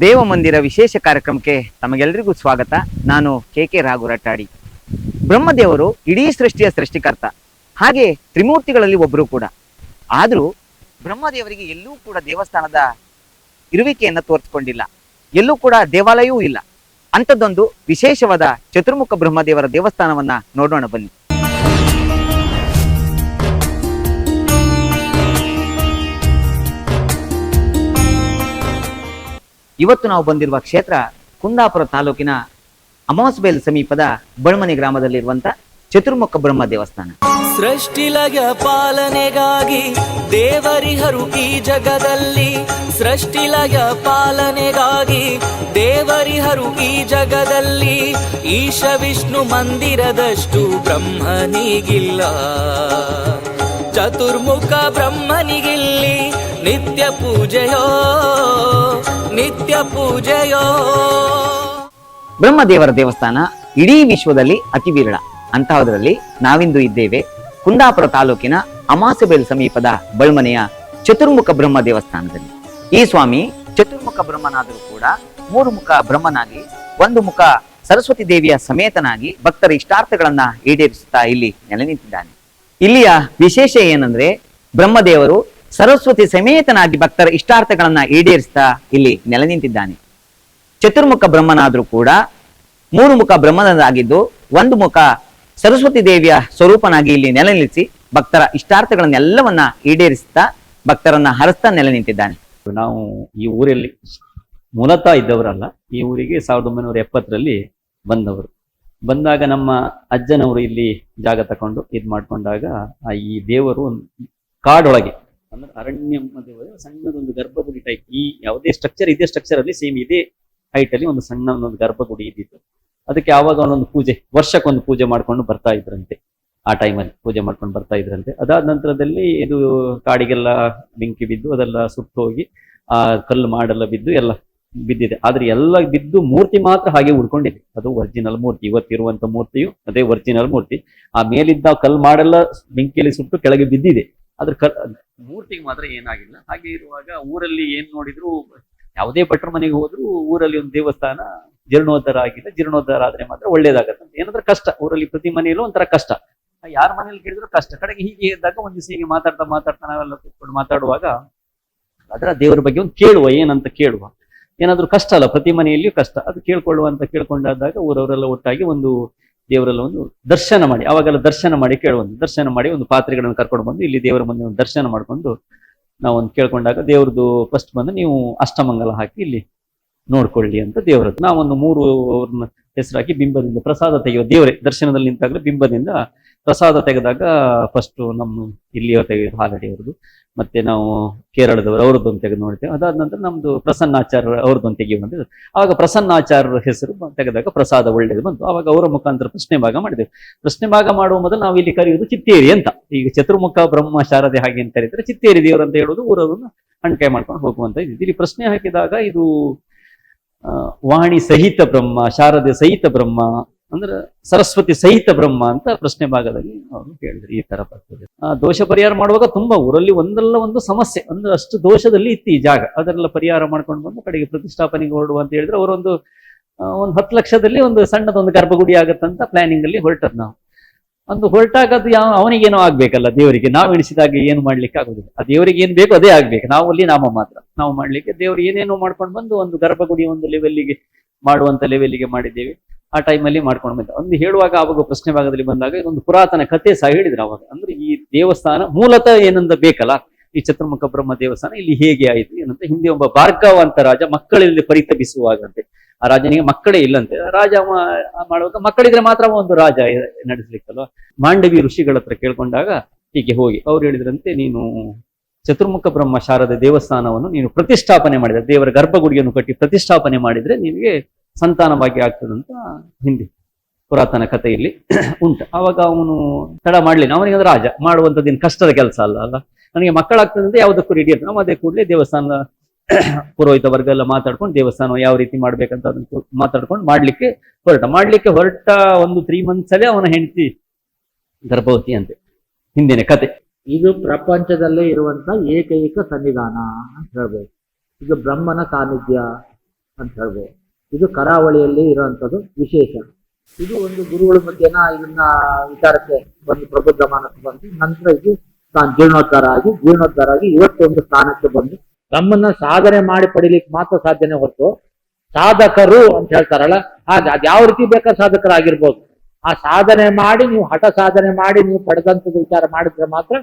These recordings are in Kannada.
ದೇವ ಮಂದಿರ ವಿಶೇಷ ಕಾರ್ಯಕ್ರಮಕ್ಕೆ ತಮಗೆಲ್ಲರಿಗೂ ಸ್ವಾಗತ. ನಾನು ಕೆ ಕೆ ರಾಘು ರಟ್ಟಾಡಿ. ಬ್ರಹ್ಮದೇವರು ಇಡೀ ಸೃಷ್ಟಿಯ ಸೃಷ್ಟಿಕರ್ತ. ಹಾಗೆ ತ್ರಿಮೂರ್ತಿಗಳಲ್ಲಿ ಒಬ್ಬರು ಕೂಡ. ಆದರೂ ಬ್ರಹ್ಮದೇವರಿಗೆ ಎಲ್ಲೂ ಕೂಡ ದೇವಸ್ಥಾನದ ಇರುವಿಕೆಯನ್ನು ತೋರಿಸ್ಕೊಂಡಿಲ್ಲ. ಎಲ್ಲೂ ಕೂಡ ದೇವಾಲಯವೂ ಇಲ್ಲ. ಅಂಥದ್ದೊಂದು ವಿಶೇಷವಾದ ಚತುರ್ಮುಖ ಬ್ರಹ್ಮದೇವರ ದೇವಸ್ಥಾನವನ್ನ ನೋಡೋಣ ಬನ್ನಿ. ಇವತ್ತು ನಾವು ಬಂದಿರುವ ಕ್ಷೇತ್ರ ಕುಂದಾಪುರ ತಾಲೂಕಿನ ಅಮಾಸ್ಬೇಲ್ ಸಮೀಪದ ಬಳ್ಮನೆ ಗ್ರಾಮದಲ್ಲಿರುವಂತ ಚತುರ್ಮುಖ ಬ್ರಹ್ಮ ದೇವಸ್ಥಾನ. ಸೃಷ್ಟಿಲಯ ಪಾಲನೆಗಾಗಿ ದೇವರಿಹರು ಈ ಜಗದಲ್ಲಿ. ಸೃಷ್ಟಿಲಯ ಪಾಲನೆಗಾಗಿ ದೇವರಿಹರು ಈ ಜಗದಲ್ಲಿ. ಈಶ ವಿಷ್ಣು ಮಂದಿರದಷ್ಟು ಬ್ರಹ್ಮನಿಗಿಲ್ಲ. ಚತುರ್ಮುಖ ಬ್ರಹ್ಮನಿಗಿಲ್ಲಿ ನಿತ್ಯ ಪೂಜೆಯೋ ನಿತ್ಯ ಪೂಜೆಯೋ. ಬ್ರಹ್ಮದೇವರ ದೇವಸ್ಥಾನ ಇಡೀ ವಿಶ್ವದಲ್ಲಿ ಅತಿ ವಿರಳ. ಅಂತಹದರಲ್ಲಿ ನಾವಿಂದು ಇದ್ದೇವೆ. ಕುಂದಾಪುರ ತಾಲೂಕಿನ ಅಮಾಸಬೇಲ್ ಸಮೀಪದ ಬಳ್ಮನೆಯ ಚತುರ್ಮುಖ ಬ್ರಹ್ಮ ದೇವಸ್ಥಾನದಲ್ಲಿ. ಈ ಸ್ವಾಮಿ ಚತುರ್ಮುಖ ಬ್ರಹ್ಮನಾದರೂ ಕೂಡ ಮೂರು ಮುಖ ಬ್ರಹ್ಮನಾಗಿ, ಒಂದು ಮುಖ ಸರಸ್ವತಿ ದೇವಿಯ ಸಮೇತನಾಗಿ ಭಕ್ತರ ಇಷ್ಟಾರ್ಥಗಳನ್ನ ಈಡೇರಿಸುತ್ತಾ ಇಲ್ಲಿ ನೆಲೆ ನಿಂತಿದ್ದಾನೆ. ಇಲ್ಲಿಯ ವಿಶೇಷ ಏನಂದ್ರೆ ಬ್ರಹ್ಮದೇವರು ಸರಸ್ವತಿ ಸಮೇತನಾಗಿ ಭಕ್ತರ ಇಷ್ಟಾರ್ಥಗಳನ್ನ ಈಡೇರಿಸ್ತಾ ಇಲ್ಲಿ ನೆಲೆ ನಿಂತಿದ್ದಾನೆ. ಚತುರ್ಮುಖ ಬ್ರಹ್ಮನಾದ್ರೂ ಕೂಡ ಮೂರು ಮುಖ ಬ್ರಹ್ಮನಾಗಿದ್ದು ಒಂದು ಮುಖ ಸರಸ್ವತಿ ದೇವಿಯ ಸ್ವರೂಪನಾಗಿ ಇಲ್ಲಿ ನೆಲೆ ನಿಲ್ಲಿಸಿ ಭಕ್ತರ ಇಷ್ಟಾರ್ಥಗಳನ್ನೆಲ್ಲವನ್ನ ಈಡೇರಿಸ್ತಾ ಭಕ್ತರನ್ನ ಹರಸ್ತಾ ನೆಲೆ ನಿಂತಿದ್ದಾನೆ. ನಾವು ಈ ಊರಲ್ಲಿ ಮೂಲತಃ ಇದ್ದವರಲ್ಲ, ಈ ಊರಿಗೆ ಸಾವಿರದ ಒಂಬೈನೂರ ಎಪ್ಪತ್ತರಲ್ಲಿ ಬಂದವರು. ಬಂದಾಗ ನಮ್ಮ ಅಜ್ಜನವರು ಇಲ್ಲಿ ಜಾಗ ತಕೊಂಡು ಇದು ಮಾಡ್ಕೊಂಡಾಗ ಈ ದೇವರು ಕಾಡೊಳಗೆ ಅಂದ್ರೆ ಅರಣ್ಯ ಅಂತ ಹೇಳಿದ್ರೆ ಸಣ್ಣದೊಂದು ಗರ್ಭಗುಡಿ ಟೈಪ್ ಈ ಯಾವುದೇ ಸ್ಟ್ರಕ್ಚರ್ ಇದೇ ಸ್ಟ್ರಕ್ಚರ್ ಅಲ್ಲಿ ಸೇಮ್ ಇದೇ ಹೈಟ್ ಅಲ್ಲಿ ಒಂದು ಸಣ್ಣ ಒಂದು ಗರ್ಭಗುಡಿ ಇದ್ದಿತ್ತು. ಅದಕ್ಕೆ ಯಾವಾಗ ಒಂದೊಂದು ಪೂಜೆ, ವರ್ಷಕ್ಕೊಂದು ಪೂಜೆ ಮಾಡ್ಕೊಂಡು ಬರ್ತಾ ಇದ್ರಂತೆ. ಆ ಟೈಮಲ್ಲಿ ಪೂಜೆ ಮಾಡ್ಕೊಂಡು ಬರ್ತಾ ಇದ್ರಂತೆ. ಅದಾದ ನಂತರದಲ್ಲಿ ಇದು ಕಾಡಿಗೆಲ್ಲ ಬೆಂಕಿ ಬಿದ್ದು ಅದೆಲ್ಲ ಸುಟ್ಟು ಹೋಗಿ ಆ ಕಲ್ಲು ಮಾಡೆಲ್ಲ ಬಿದ್ದು ಎಲ್ಲ ಬಿದ್ದಿದೆ. ಆದ್ರೆ ಎಲ್ಲ ಬಿದ್ದು ಮೂರ್ತಿ ಮಾತ್ರ ಹಾಗೆ ಉಳ್ಕೊಂಡಿದೆ. ಅದು ಒರಿಜಿನಲ್ ಮೂರ್ತಿ. ಇವತ್ತಿರುವಂತ ಮೂರ್ತಿಯು ಅದೇ ಒರಿಜಿನಲ್ ಮೂರ್ತಿ. ಆ ಮೇಲಿದ್ದ ಕಲ್ಲು ಮಾಡೆಲ್ಲ ಬೆಂಕಿಯಲ್ಲಿ ಸುಟ್ಟು ಕೆಳಗೆ ಬಿದ್ದಿದೆ. ಆದ್ರೆ ಕ ಮೂರ್ತಿಗೆ ಮಾತ್ರ ಏನಾಗಿಲ್ಲ. ಹಾಗೆ ಇರುವಾಗ ಊರಲ್ಲಿ ಏನ್ ನೋಡಿದ್ರು, ಯಾವುದೇ ಭಟ್ರ ಮನೆಗೆ ಹೋದ್ರು ಊರಲ್ಲಿ ಒಂದು ದೇವಸ್ಥಾನ ಜೀರ್ಣೋದ್ಧಾರ ಆಗಿಲ್ಲ ಜೀರ್ಣೋದ್ಧಾರ ಆದ್ರೆ ಮಾತ್ರ ಒಳ್ಳೇದಾಗತ್ತೆ ಏನಂದ್ರೆ ಕಷ್ಟ. ಊರಲ್ಲಿ ಪ್ರತಿ ಮನೆಯಲ್ಲೂ ಒಂಥರ ಕಷ್ಟ. ಯಾರ ಮನೇಲಿ ಕೇಳಿದ್ರು ಕಷ್ಟ. ಕಡೆಗೆ ಹೀಗೆ ಇದ್ದಾಗ ಒಂದು ದಿವಸ ಹೀಗೆ ಮಾತಾಡ್ತಾ ಮಾತಾಡ್ತಾ ನಾವೆಲ್ಲ ಕೂತ್ಕೊಂಡು ಮಾತಾಡುವಾಗ ಅದರ ದೇವರ ಬಗ್ಗೆ ಒಂದು ಕೇಳುವ, ಏನಂತ ಕೇಳುವ. ಏನಾದ್ರೂ ಕಷ್ಟ ಅಲ್ಲ, ಪ್ರತಿ ಮನೆಯಲ್ಲಿಯೂ ಕಷ್ಟ. ಅದು ಕೇಳ್ಕೊಳ್ಳುವ ಅಂತ ಕೇಳ್ಕೊಂಡಾದಾಗ ಊರವರೆಲ್ಲ ಒಟ್ಟಾಗಿ ಒಂದು ದೇವರೆಲ್ಲ ಒಂದು ದರ್ಶನ ಮಾಡಿ, ಅವಾಗೆಲ್ಲ ದರ್ಶನ ಮಾಡಿ ಕೇಳುವಂತ, ದರ್ಶನ ಮಾಡಿ ಒಂದು ಪಾತ್ರೆಗಳನ್ನು ಕರ್ಕೊಂಡು ಬಂದು, ಇಲ್ಲಿ ದೇವರ ಮುಂದೆ ಒಂದು ದರ್ಶನ ಮಾಡ್ಕೊಂಡು ನಾವೊಂದು ಕೇಳ್ಕೊಂಡಾಗ ದೇವ್ರದ್ದು ಫಸ್ಟ್ ಬಂದು ನೀವು ಅಷ್ಟಮಂಗಲ ಹಾಕಿ ಇಲ್ಲಿ ನೋಡ್ಕೊಳ್ಳಿ ಅಂತ ದೇವರದ್ದು. ನಾವೊಂದು ಮೂರು ಅವ್ರನ್ನ ಹೆಸರಾಕಿ ಬಿಂಬದಿಂದ ಪ್ರಸಾದ ತೆಗೆಯುವ ದೇವರೇ, ದರ್ಶನದಲ್ಲಿ ನಿಂತಾಗಲೇ ಬಿಂಬದಿಂದ ಪ್ರಸಾದ ತೆಗೆದಾಗ ಫಸ್ಟ್ ನಮ್ಮ ಇಲ್ಲಿಯ ತೆಗೆದು ಹಾಲಡಿ ಅವ್ರದ್ದು ಮತ್ತೆ ನಾವು ಕೇರಳದವರು ಅವ್ರದ್ದೊಂದು ತೆಗೆದು ನೋಡ್ತೇವೆ. ಅದಾದ ನಂತರ ನಮ್ದು ಪ್ರಸನ್ನಾಚಾರ್ಯ ಅವ್ರದ್ದೊಂದು ತೆಗೆಯುವ ಆವಾಗ ಪ್ರಸನ್ನಾಚಾರ್ಯರ ಹೆಸರು ತೆಗೆದಾಗ ಪ್ರಸಾದ ಒಳ್ಳೇದು ಬಂತು. ಆವಾಗ ಅವರ ಮುಖಾಂತರ ಪ್ರಶ್ನೆ ಭಾಗ ಮಾಡಿದೆವು. ಪ್ರಶ್ನೆ ಭಾಗ ಮಾಡುವ ಮೊದಲು ನಾವು ಇಲ್ಲಿ ಕರೆಯುವುದು ಚಿತ್ತೇರಿ ಅಂತ. ಈಗ ಚತುರ್ಮುಖ ಬ್ರಹ್ಮ ಶಾರದೆ ಹಾಗೆ ಅಂತ ಕರೀತಾರೆ ಚಿತ್ತೇರಿ ದೇವರು ಅಂತ ಹೇಳುವುದು ಊರವರನ್ನು ಅಂಟೆ ಮಾಡ್ಕೊಂಡು ಹೋಗುವಂತ ಇದ್ದಿದ್ದು ಇಲ್ಲಿ ಪ್ರಶ್ನೆ ಹಾಕಿದಾಗ ಇದು ವಾಣಿ ಸಹಿತ ಬ್ರಹ್ಮ, ಶಾರದೆ ಸಹಿತ ಬ್ರಹ್ಮ ಅಂದ್ರೆ ಸರಸ್ವತಿ ಸಹಿತ ಬ್ರಹ್ಮ ಅಂತ ಪ್ರಶ್ನೆ ಭಾಗದಲ್ಲಿ ಅವರು ಹೇಳಿದ್ರು ಈ ತರ ಬರ್ತದೆ. ಆ, ದೋಷ ಪರಿಹಾರ ಮಾಡುವಾಗ ತುಂಬಾ ಊರಲ್ಲಿ ಒಂದಲ್ಲ ಒಂದು ಸಮಸ್ಯೆ. ಅಂದ್ರೆ ಅಷ್ಟು ದೋಷದಲ್ಲಿ ಇತ್ತು ಈ ಜಾಗ. ಅದರೆಲ್ಲ ಪರಿಹಾರ ಮಾಡ್ಕೊಂಡು ಬಂದು ಕಡೆಗೆ ಪ್ರತಿಷ್ಠಾಪನೆಗೆ ಹೊರಡುವ ಅಂತ ಹೇಳಿದ್ರೆ ಅವರೊಂದು ಒಂದು ಹತ್ತು ಲಕ್ಷದಲ್ಲಿ ಒಂದು ಸಣ್ಣದೊಂದು ಗರ್ಭಗುಡಿ ಆಗತ್ತಂತ ಪ್ಲಾನಿಂಗ್ ಅಲ್ಲಿ ಹೊರಟದ್ ನಾವು. ಒಂದು ಹೊರಟಾಗ ಅದು ಯಾವ, ಅವನಿಗೇನೋ ಆಗ್ಬೇಕಲ್ಲ ದೇವರಿಗೆ. ನಾವು ಎಣಿಸಿದಾಗ ಏನು ಮಾಡ್ಲಿಕ್ಕೆ ಆಗುದಿಲ್ಲ. ಆ ದೇವರಿಗೆ ಏನ್ ಬೇಕು ಅದೇ ಆಗ್ಬೇಕು. ನಾವು ಅಲ್ಲಿ ನಾಮ ಮಾತ್ರ. ನಾವು ಮಾಡ್ಲಿಕ್ಕೆ ದೇವರು ಏನೇನೋ ಮಾಡ್ಕೊಂಡು ಬಂದು ಒಂದು ಗರ್ಭಗುಡಿ ಒಂದು ಲೆವೆಲ್ಲಿಗೆ ಮಾಡುವಂತ ಲೆವೆಲ್ಲಿಗೆ ಮಾಡಿದ್ದೇವೆ. ಆ ಟೈಮಲ್ಲಿ ಮಾಡ್ಕೊಂಡು ಬಂದ. ಒಂದು ಹೇಳುವಾಗ ಆವಾಗ ಪ್ರಶ್ನೆ ಭಾಗದಲ್ಲಿ ಬಂದಾಗ ಇದೊಂದು ಪುರಾತನ ಕಥೆ ಸಹ ಹೇಳಿದ್ರು ಅವಾಗ ಅಂದ್ರೆ ಈ ದೇವಸ್ಥಾನ ಮೂಲತಃ ಏನಂದ ಬೇಕಲ್ಲ? ಈ ಚತುರ್ಮುಖ ಬ್ರಹ್ಮ ದೇವಸ್ಥಾನ ಇಲ್ಲಿ ಹೇಗೆ ಆಯಿತು? ಏನಂತ ಹಿಂದೆ ಒಬ್ಬ ಭಾರ್ಗವ ಅಂತ ರಾಜ ಮಕ್ಕಳಲ್ಲಿ ಪರಿತಪಿಸುವಾಗಂತೆ. ಆ ರಾಜನಿಗೆ ಮಕ್ಕಳೇ ಇಲ್ಲಂತೆ. ರಾಜ ಮಾಡುವಾಗ ಮಕ್ಕಳಿದ್ರೆ ಮಾತ್ರ ಒಂದು ರಾಜ ನಡೆಸ್ಲಿಕ್ಕಲ್ವಾ? ಮಾಂಡವಿ ಋಷಿಗಳ ಹತ್ರ ಕೇಳ್ಕೊಂಡಾಗ ಹೀಗೆ ಹೋಗಿ, ಅವ್ರು ಹೇಳಿದ್ರಂತೆ, ನೀನು ಚತುರ್ಮುಖ ಬ್ರಹ್ಮ ಶಾರದ ದೇವಸ್ಥಾನವನ್ನು ನೀನು ಪ್ರತಿಷ್ಠಾಪನೆ ಮಾಡಿದ. ದೇವರ ಗರ್ಭಗುಡಿಯನ್ನು ಕಟ್ಟಿ ಪ್ರತಿಷ್ಠಾಪನೆ ಮಾಡಿದ್ರೆ ನಿನಗೆ ಸಂತಾನ ಭಾಗ್ಯ ಆಗ್ತದಂತ ಹಿಂದೆ ಪುರಾತನ ಕಥೆಯಲ್ಲಿ ಉಂಟು. ಅವಾಗ ಅವನು ತಡ ಮಾಡ್ಲಿಲ್ಲ. ಅವನಿಗೆ ಅಂದ್ರೆ ರಾಜ ಮಾಡುವಂಥದ್ದೇನು ಕಷ್ಟದ ಕೆಲಸ ಅಲ್ಲ ಅಲ್ಲ. ನನಗೆ ಮಕ್ಕಳಾಗ್ತದೆ ಅಂದ್ರೆ ಯಾವುದಕ್ಕೂ ರೆಡಿ ಇರ್ತದೆ ನಾವು ಅದೇ ಕೂಡಲೇ ದೇವಸ್ಥಾನ ಪುರೋಹಿತ ವರ್ಗ ಎಲ್ಲ ಮಾತಾಡ್ಕೊಂಡು ದೇವಸ್ಥಾನ ಯಾವ ರೀತಿ ಮಾಡ್ಬೇಕಂತ ಅದನ್ನ ಮಾತಾಡ್ಕೊಂಡು ಮಾಡ್ಲಿಕ್ಕೆ ಹೊರಟ. ಮಾಡ್ಲಿಕ್ಕೆ ಹೊರಟ ಒಂದು ತ್ರೀ ಮಂತ್ಸ್ ಅಲ್ಲೇ ಅವನ ಹೆಂಡತಿ ಗರ್ಭವತಿ ಅಂತೆ. ಹಿಂದಿನ ಕತೆ. ಇದು ಪ್ರಪಂಚದಲ್ಲೇ ಇರುವಂತ ಏಕೈಕ ಸನ್ನಿಧಾನ ಅಂತ ಹೇಳ್ಬೋದು. ಇದು ಬ್ರಹ್ಮನ ಸಾನ್ನಿಧ್ಯ ಅಂತ ಹೇಳ್ಬೋದು. ಇದು ಕರಾವಳಿಯಲ್ಲಿ ಇರುವಂಥದ್ದು ವಿಶೇಷ. ಇದು ಒಂದು ಗುರುಗಳ ಮಧ್ಯನ ಇದನ್ನ ವಿಚಾರಕ್ಕೆ ಒಂದು ಪ್ರಬುದ್ಧ ಮಾನಕ್ಕೆ ಬಂದು, ನಂತರ ಇದು ಜೀರ್ಣೋದ್ಧಾರ ಆಗಿ ಜೀರ್ಣೋದ್ಧಾರ ಆಗಿ ಇವತ್ತೊಂದು ಸ್ಥಾನಕ್ಕೆ ಬಂದು ನಮ್ಮನ್ನ ಸಾಧನೆ ಮಾಡಿ ಪಡಿಲಿಕ್ಕೆ ಮಾತ್ರ ಸಾಧ್ಯನೇ ಹೊರತು ಸಾಧಕರು ಅಂತ ಹೇಳ್ತಾರಲ್ಲ, ಹಾಗೆ ಅದು ಯಾವ ರೀತಿ ಬೇಕಾದ ಸಾಧಕರಾಗಿರ್ಬೋದು. ಆ ಸಾಧನೆ ಮಾಡಿ ನೀವು ಹಠ ಸಾಧನೆ ಮಾಡಿ ನೀವು ಪಡೆದಂಥದ್ದು ವಿಚಾರ ಮಾಡಿದ್ರೆ ಮಾತ್ರ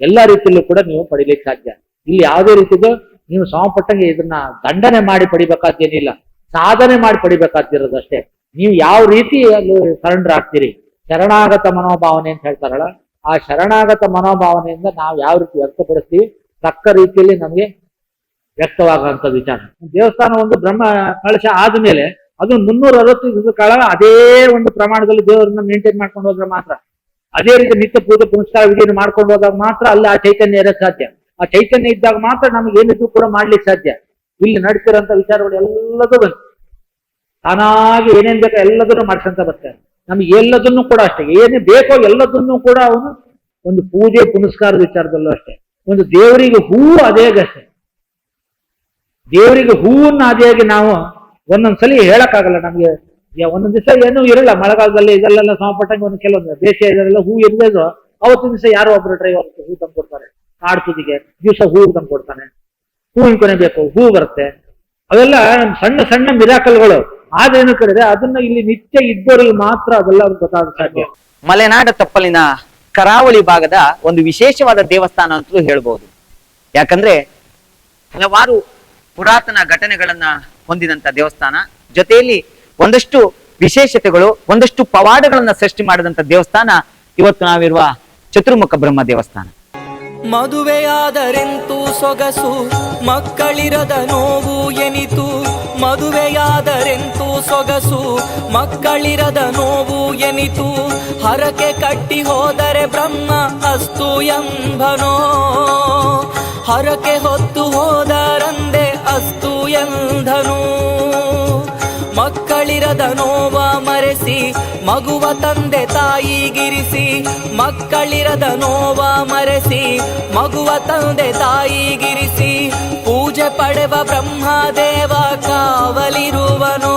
ಎಲ್ಲ ರೀತಿಯಲ್ಲೂ ಕೂಡ ನೀವು ಪಡಿಲಿಕ್ಕೆ ಸಾಧ್ಯ. ಇಲ್ಲಿ ಯಾವುದೇ ರೀತಿದು ನೀವು ಸಮಪಟ್ಟಂಗೆ ಇದನ್ನ ದಂಡನೆ ಮಾಡಿ ಪಡಿಬೇಕಾದ್ದೇನಿಲ್ಲ. ಸಾಧನೆ ಮಾಡಿ ಪಡಿಬೇಕಾಗ್ತಿರೋದಷ್ಟೇ ನೀವು ಯಾವ ರೀತಿ ಅಲ್ಲಿ ಶರಣರಾಗ್ತೀರಿ ಶರಣಾಗತ ಮನೋಭಾವನೆ ಅಂತ ಹೇಳ್ತಾರಲ್ಲ, ಆ ಶರಣಾಗತ ಮನೋಭಾವನೆಯಿಂದ ನಾವು ಯಾವ ರೀತಿ ವ್ಯಕ್ತಪಡಿಸ್ತೀವಿ? ತಕ್ಕ ರೀತಿಯಲ್ಲಿ ನಮಗೆ ವ್ಯಕ್ತವಾಗುವಂತ ವಿಚಾರ. ದೇವಸ್ಥಾನ ಒಂದು ಬ್ರಹ್ಮ ಕಳಶ ಆದ್ಮೇಲೆ ಅದು ಮುನ್ನೂರ ಅರವತ್ತು ಕಾಲ ಅದೇ ಒಂದು ಪ್ರಮಾಣದಲ್ಲಿ ದೇವರನ್ನ ಮೇಂಟೈನ್ ಮಾಡ್ಕೊಂಡು ಹೋದ್ರೆ ಮಾತ್ರ. ಅದೇ ರೀತಿ ನಿತ್ಯ ಪೂಜೆ ಪುನಸ್ಕಾರ ವಿಧಿಯನ್ನು ಮಾಡ್ಕೊಂಡು ಹೋದಾಗ ಮಾತ್ರ ಅಲ್ಲಿ ಆ ಚೈತನ್ಯ ಇರೋಕ್ಕೆ ಸಾಧ್ಯ. ಆ ಚೈತನ್ಯ ಇದ್ದಾಗ ಮಾತ್ರ ನಮಗೆ ಏನಿದ್ರು ಕೂಡ ಮಾಡ್ಲಿಕ್ಕೆ ಸಾಧ್ಯ. ಇಲ್ಲಿ ನಡ್ತಿರೋಂಥ ವಿಚಾರಗಳು ಎಲ್ಲದೂ ಬಂತು. ತಾನಾಗಿ ಏನೇನ್ ಬೇಕೋ ಎಲ್ಲದನ್ನು ಮಾಡ್ಕೊಂತ ಬರ್ತಾರೆ. ನಮ್ಗೆ ಎಲ್ಲದನ್ನು ಕೂಡ ಅಷ್ಟೇ. ಏನೇ ಬೇಕೋ ಎಲ್ಲದನ್ನು ಕೂಡ ಅವನು ಒಂದು ಪೂಜೆ, ಪುನಸ್ಕಾರದ ವಿಚಾರದಲ್ಲೂ ಅಷ್ಟೇ. ಒಂದು ದೇವರಿಗೆ ಹೂವು ಅದೇ ಅಷ್ಟೇ. ದೇವರಿಗೆ ಹೂವನ್ನ ಆದಿಯಾಗಿ ನಾವು ಒಂದೊಂದ್ಸಲಿ ಹೇಳಕ್ಕಾಗಲ್ಲ ನಮ್ಗೆ. ಒಂದೊಂದು ದಿವಸ ಏನೂ ಇರಲ್ಲ. ಮಳೆಗಾಲದಲ್ಲಿ ಇದೆಲ್ಲ ಸಮಪಟ್ಟಂಗೆ ಒಂದು ಕೆಲವೊಂದು ದೇಶ ಇದೆಲ್ಲ ಹೂ ಇರಬೇಕು ಅವತ್ತಿನ ದಿವಸ ಯಾರೋ ಒಬ್ರು ಡ್ರೈವರ್ ಹೂ ತಂದು ಕೊಡ್ತಾರೆ ಕಾಡ್ತುದಿಗೆ ದಿವಸ ಹೂ ತಂದು ಕೊಡ್ತಾನೆ ಹೂವಿನ ಕೊನೆ ಬೇಕು ಹೂ ಬರುತ್ತೆ. ಅವೆಲ್ಲ ಸಣ್ಣ ಸಣ್ಣ ಮಿರಾಕಲ್ಗಳು. ಆದ್ರೇನು ಕರೆದ್ರೆ ಅದನ್ನ ಇಲ್ಲಿ ನಿತ್ಯ ಇದ್ದವರಲ್ಲಿ ಮಾತ್ರ ಅದೆಲ್ಲ ಗೊತ್ತಾಗ ಸಾಧ್ಯ. ಮಲೆನಾಡ ತಪ್ಪಲಿನ ಕರಾವಳಿ ಭಾಗದ ಒಂದು ವಿಶೇಷವಾದ ದೇವಸ್ಥಾನ ಅಂತಲೂ ಹೇಳ್ಬೋದು. ಯಾಕಂದ್ರೆ ಹಲವಾರು ಪುರಾತನ ಘಟನೆಗಳನ್ನ ಹೊಂದಿದಂತ ದೇವಸ್ಥಾನ. ಜೊತೆಯಲ್ಲಿ ಒಂದಷ್ಟು ವಿಶೇಷತೆಗಳು, ಒಂದಷ್ಟು ಪವಾಡಗಳನ್ನ ಸೃಷ್ಟಿ ಮಾಡಿದಂತ ದೇವಸ್ಥಾನ ಇವತ್ತು ನಾವಿರುವ ಚತುರ್ಮುಖ ಬ್ರಹ್ಮ ದೇವಸ್ಥಾನ. ಮದುವೆಯಾದರೆಂತೂ ಸೊಗಸು, ಮಕ್ಕಳಿರದ ನೋವು ಎನಿತು. ಮದುವೆಯಾದರೆಂತು ಸೊಗಸು, ಮಕ್ಕಳಿರದ ನೋವು ಎನಿತು. ಹರಕೆ ಕಟ್ಟಿ ಹೋದರೆ ಬ್ರಹ್ಮ ಅಸ್ತು ಎಂಬನೋ. ಹರಕೆ ಹೊತ್ತು ಹೋದರಂದೆ ಅಸ್ತು ಎಂಧನು ಮಕ್ಕಳಿರದ ನೋವ ಮರೆಸಿ, ಮಗುವ ತಂದೆ ತಾಯಿಗಿರಿಸಿ ಮಕ್ಕಳಿರದ ನೋವ ಮರೆಸಿ, ಮಗುವ ತಂದೆ ತಾಯಿಗಿರಿಸಿ ಪೂಜೆ ಪಡೆವ ಬ್ರಹ್ಮದೇವ ಕಾವಲಿರುವನೋ.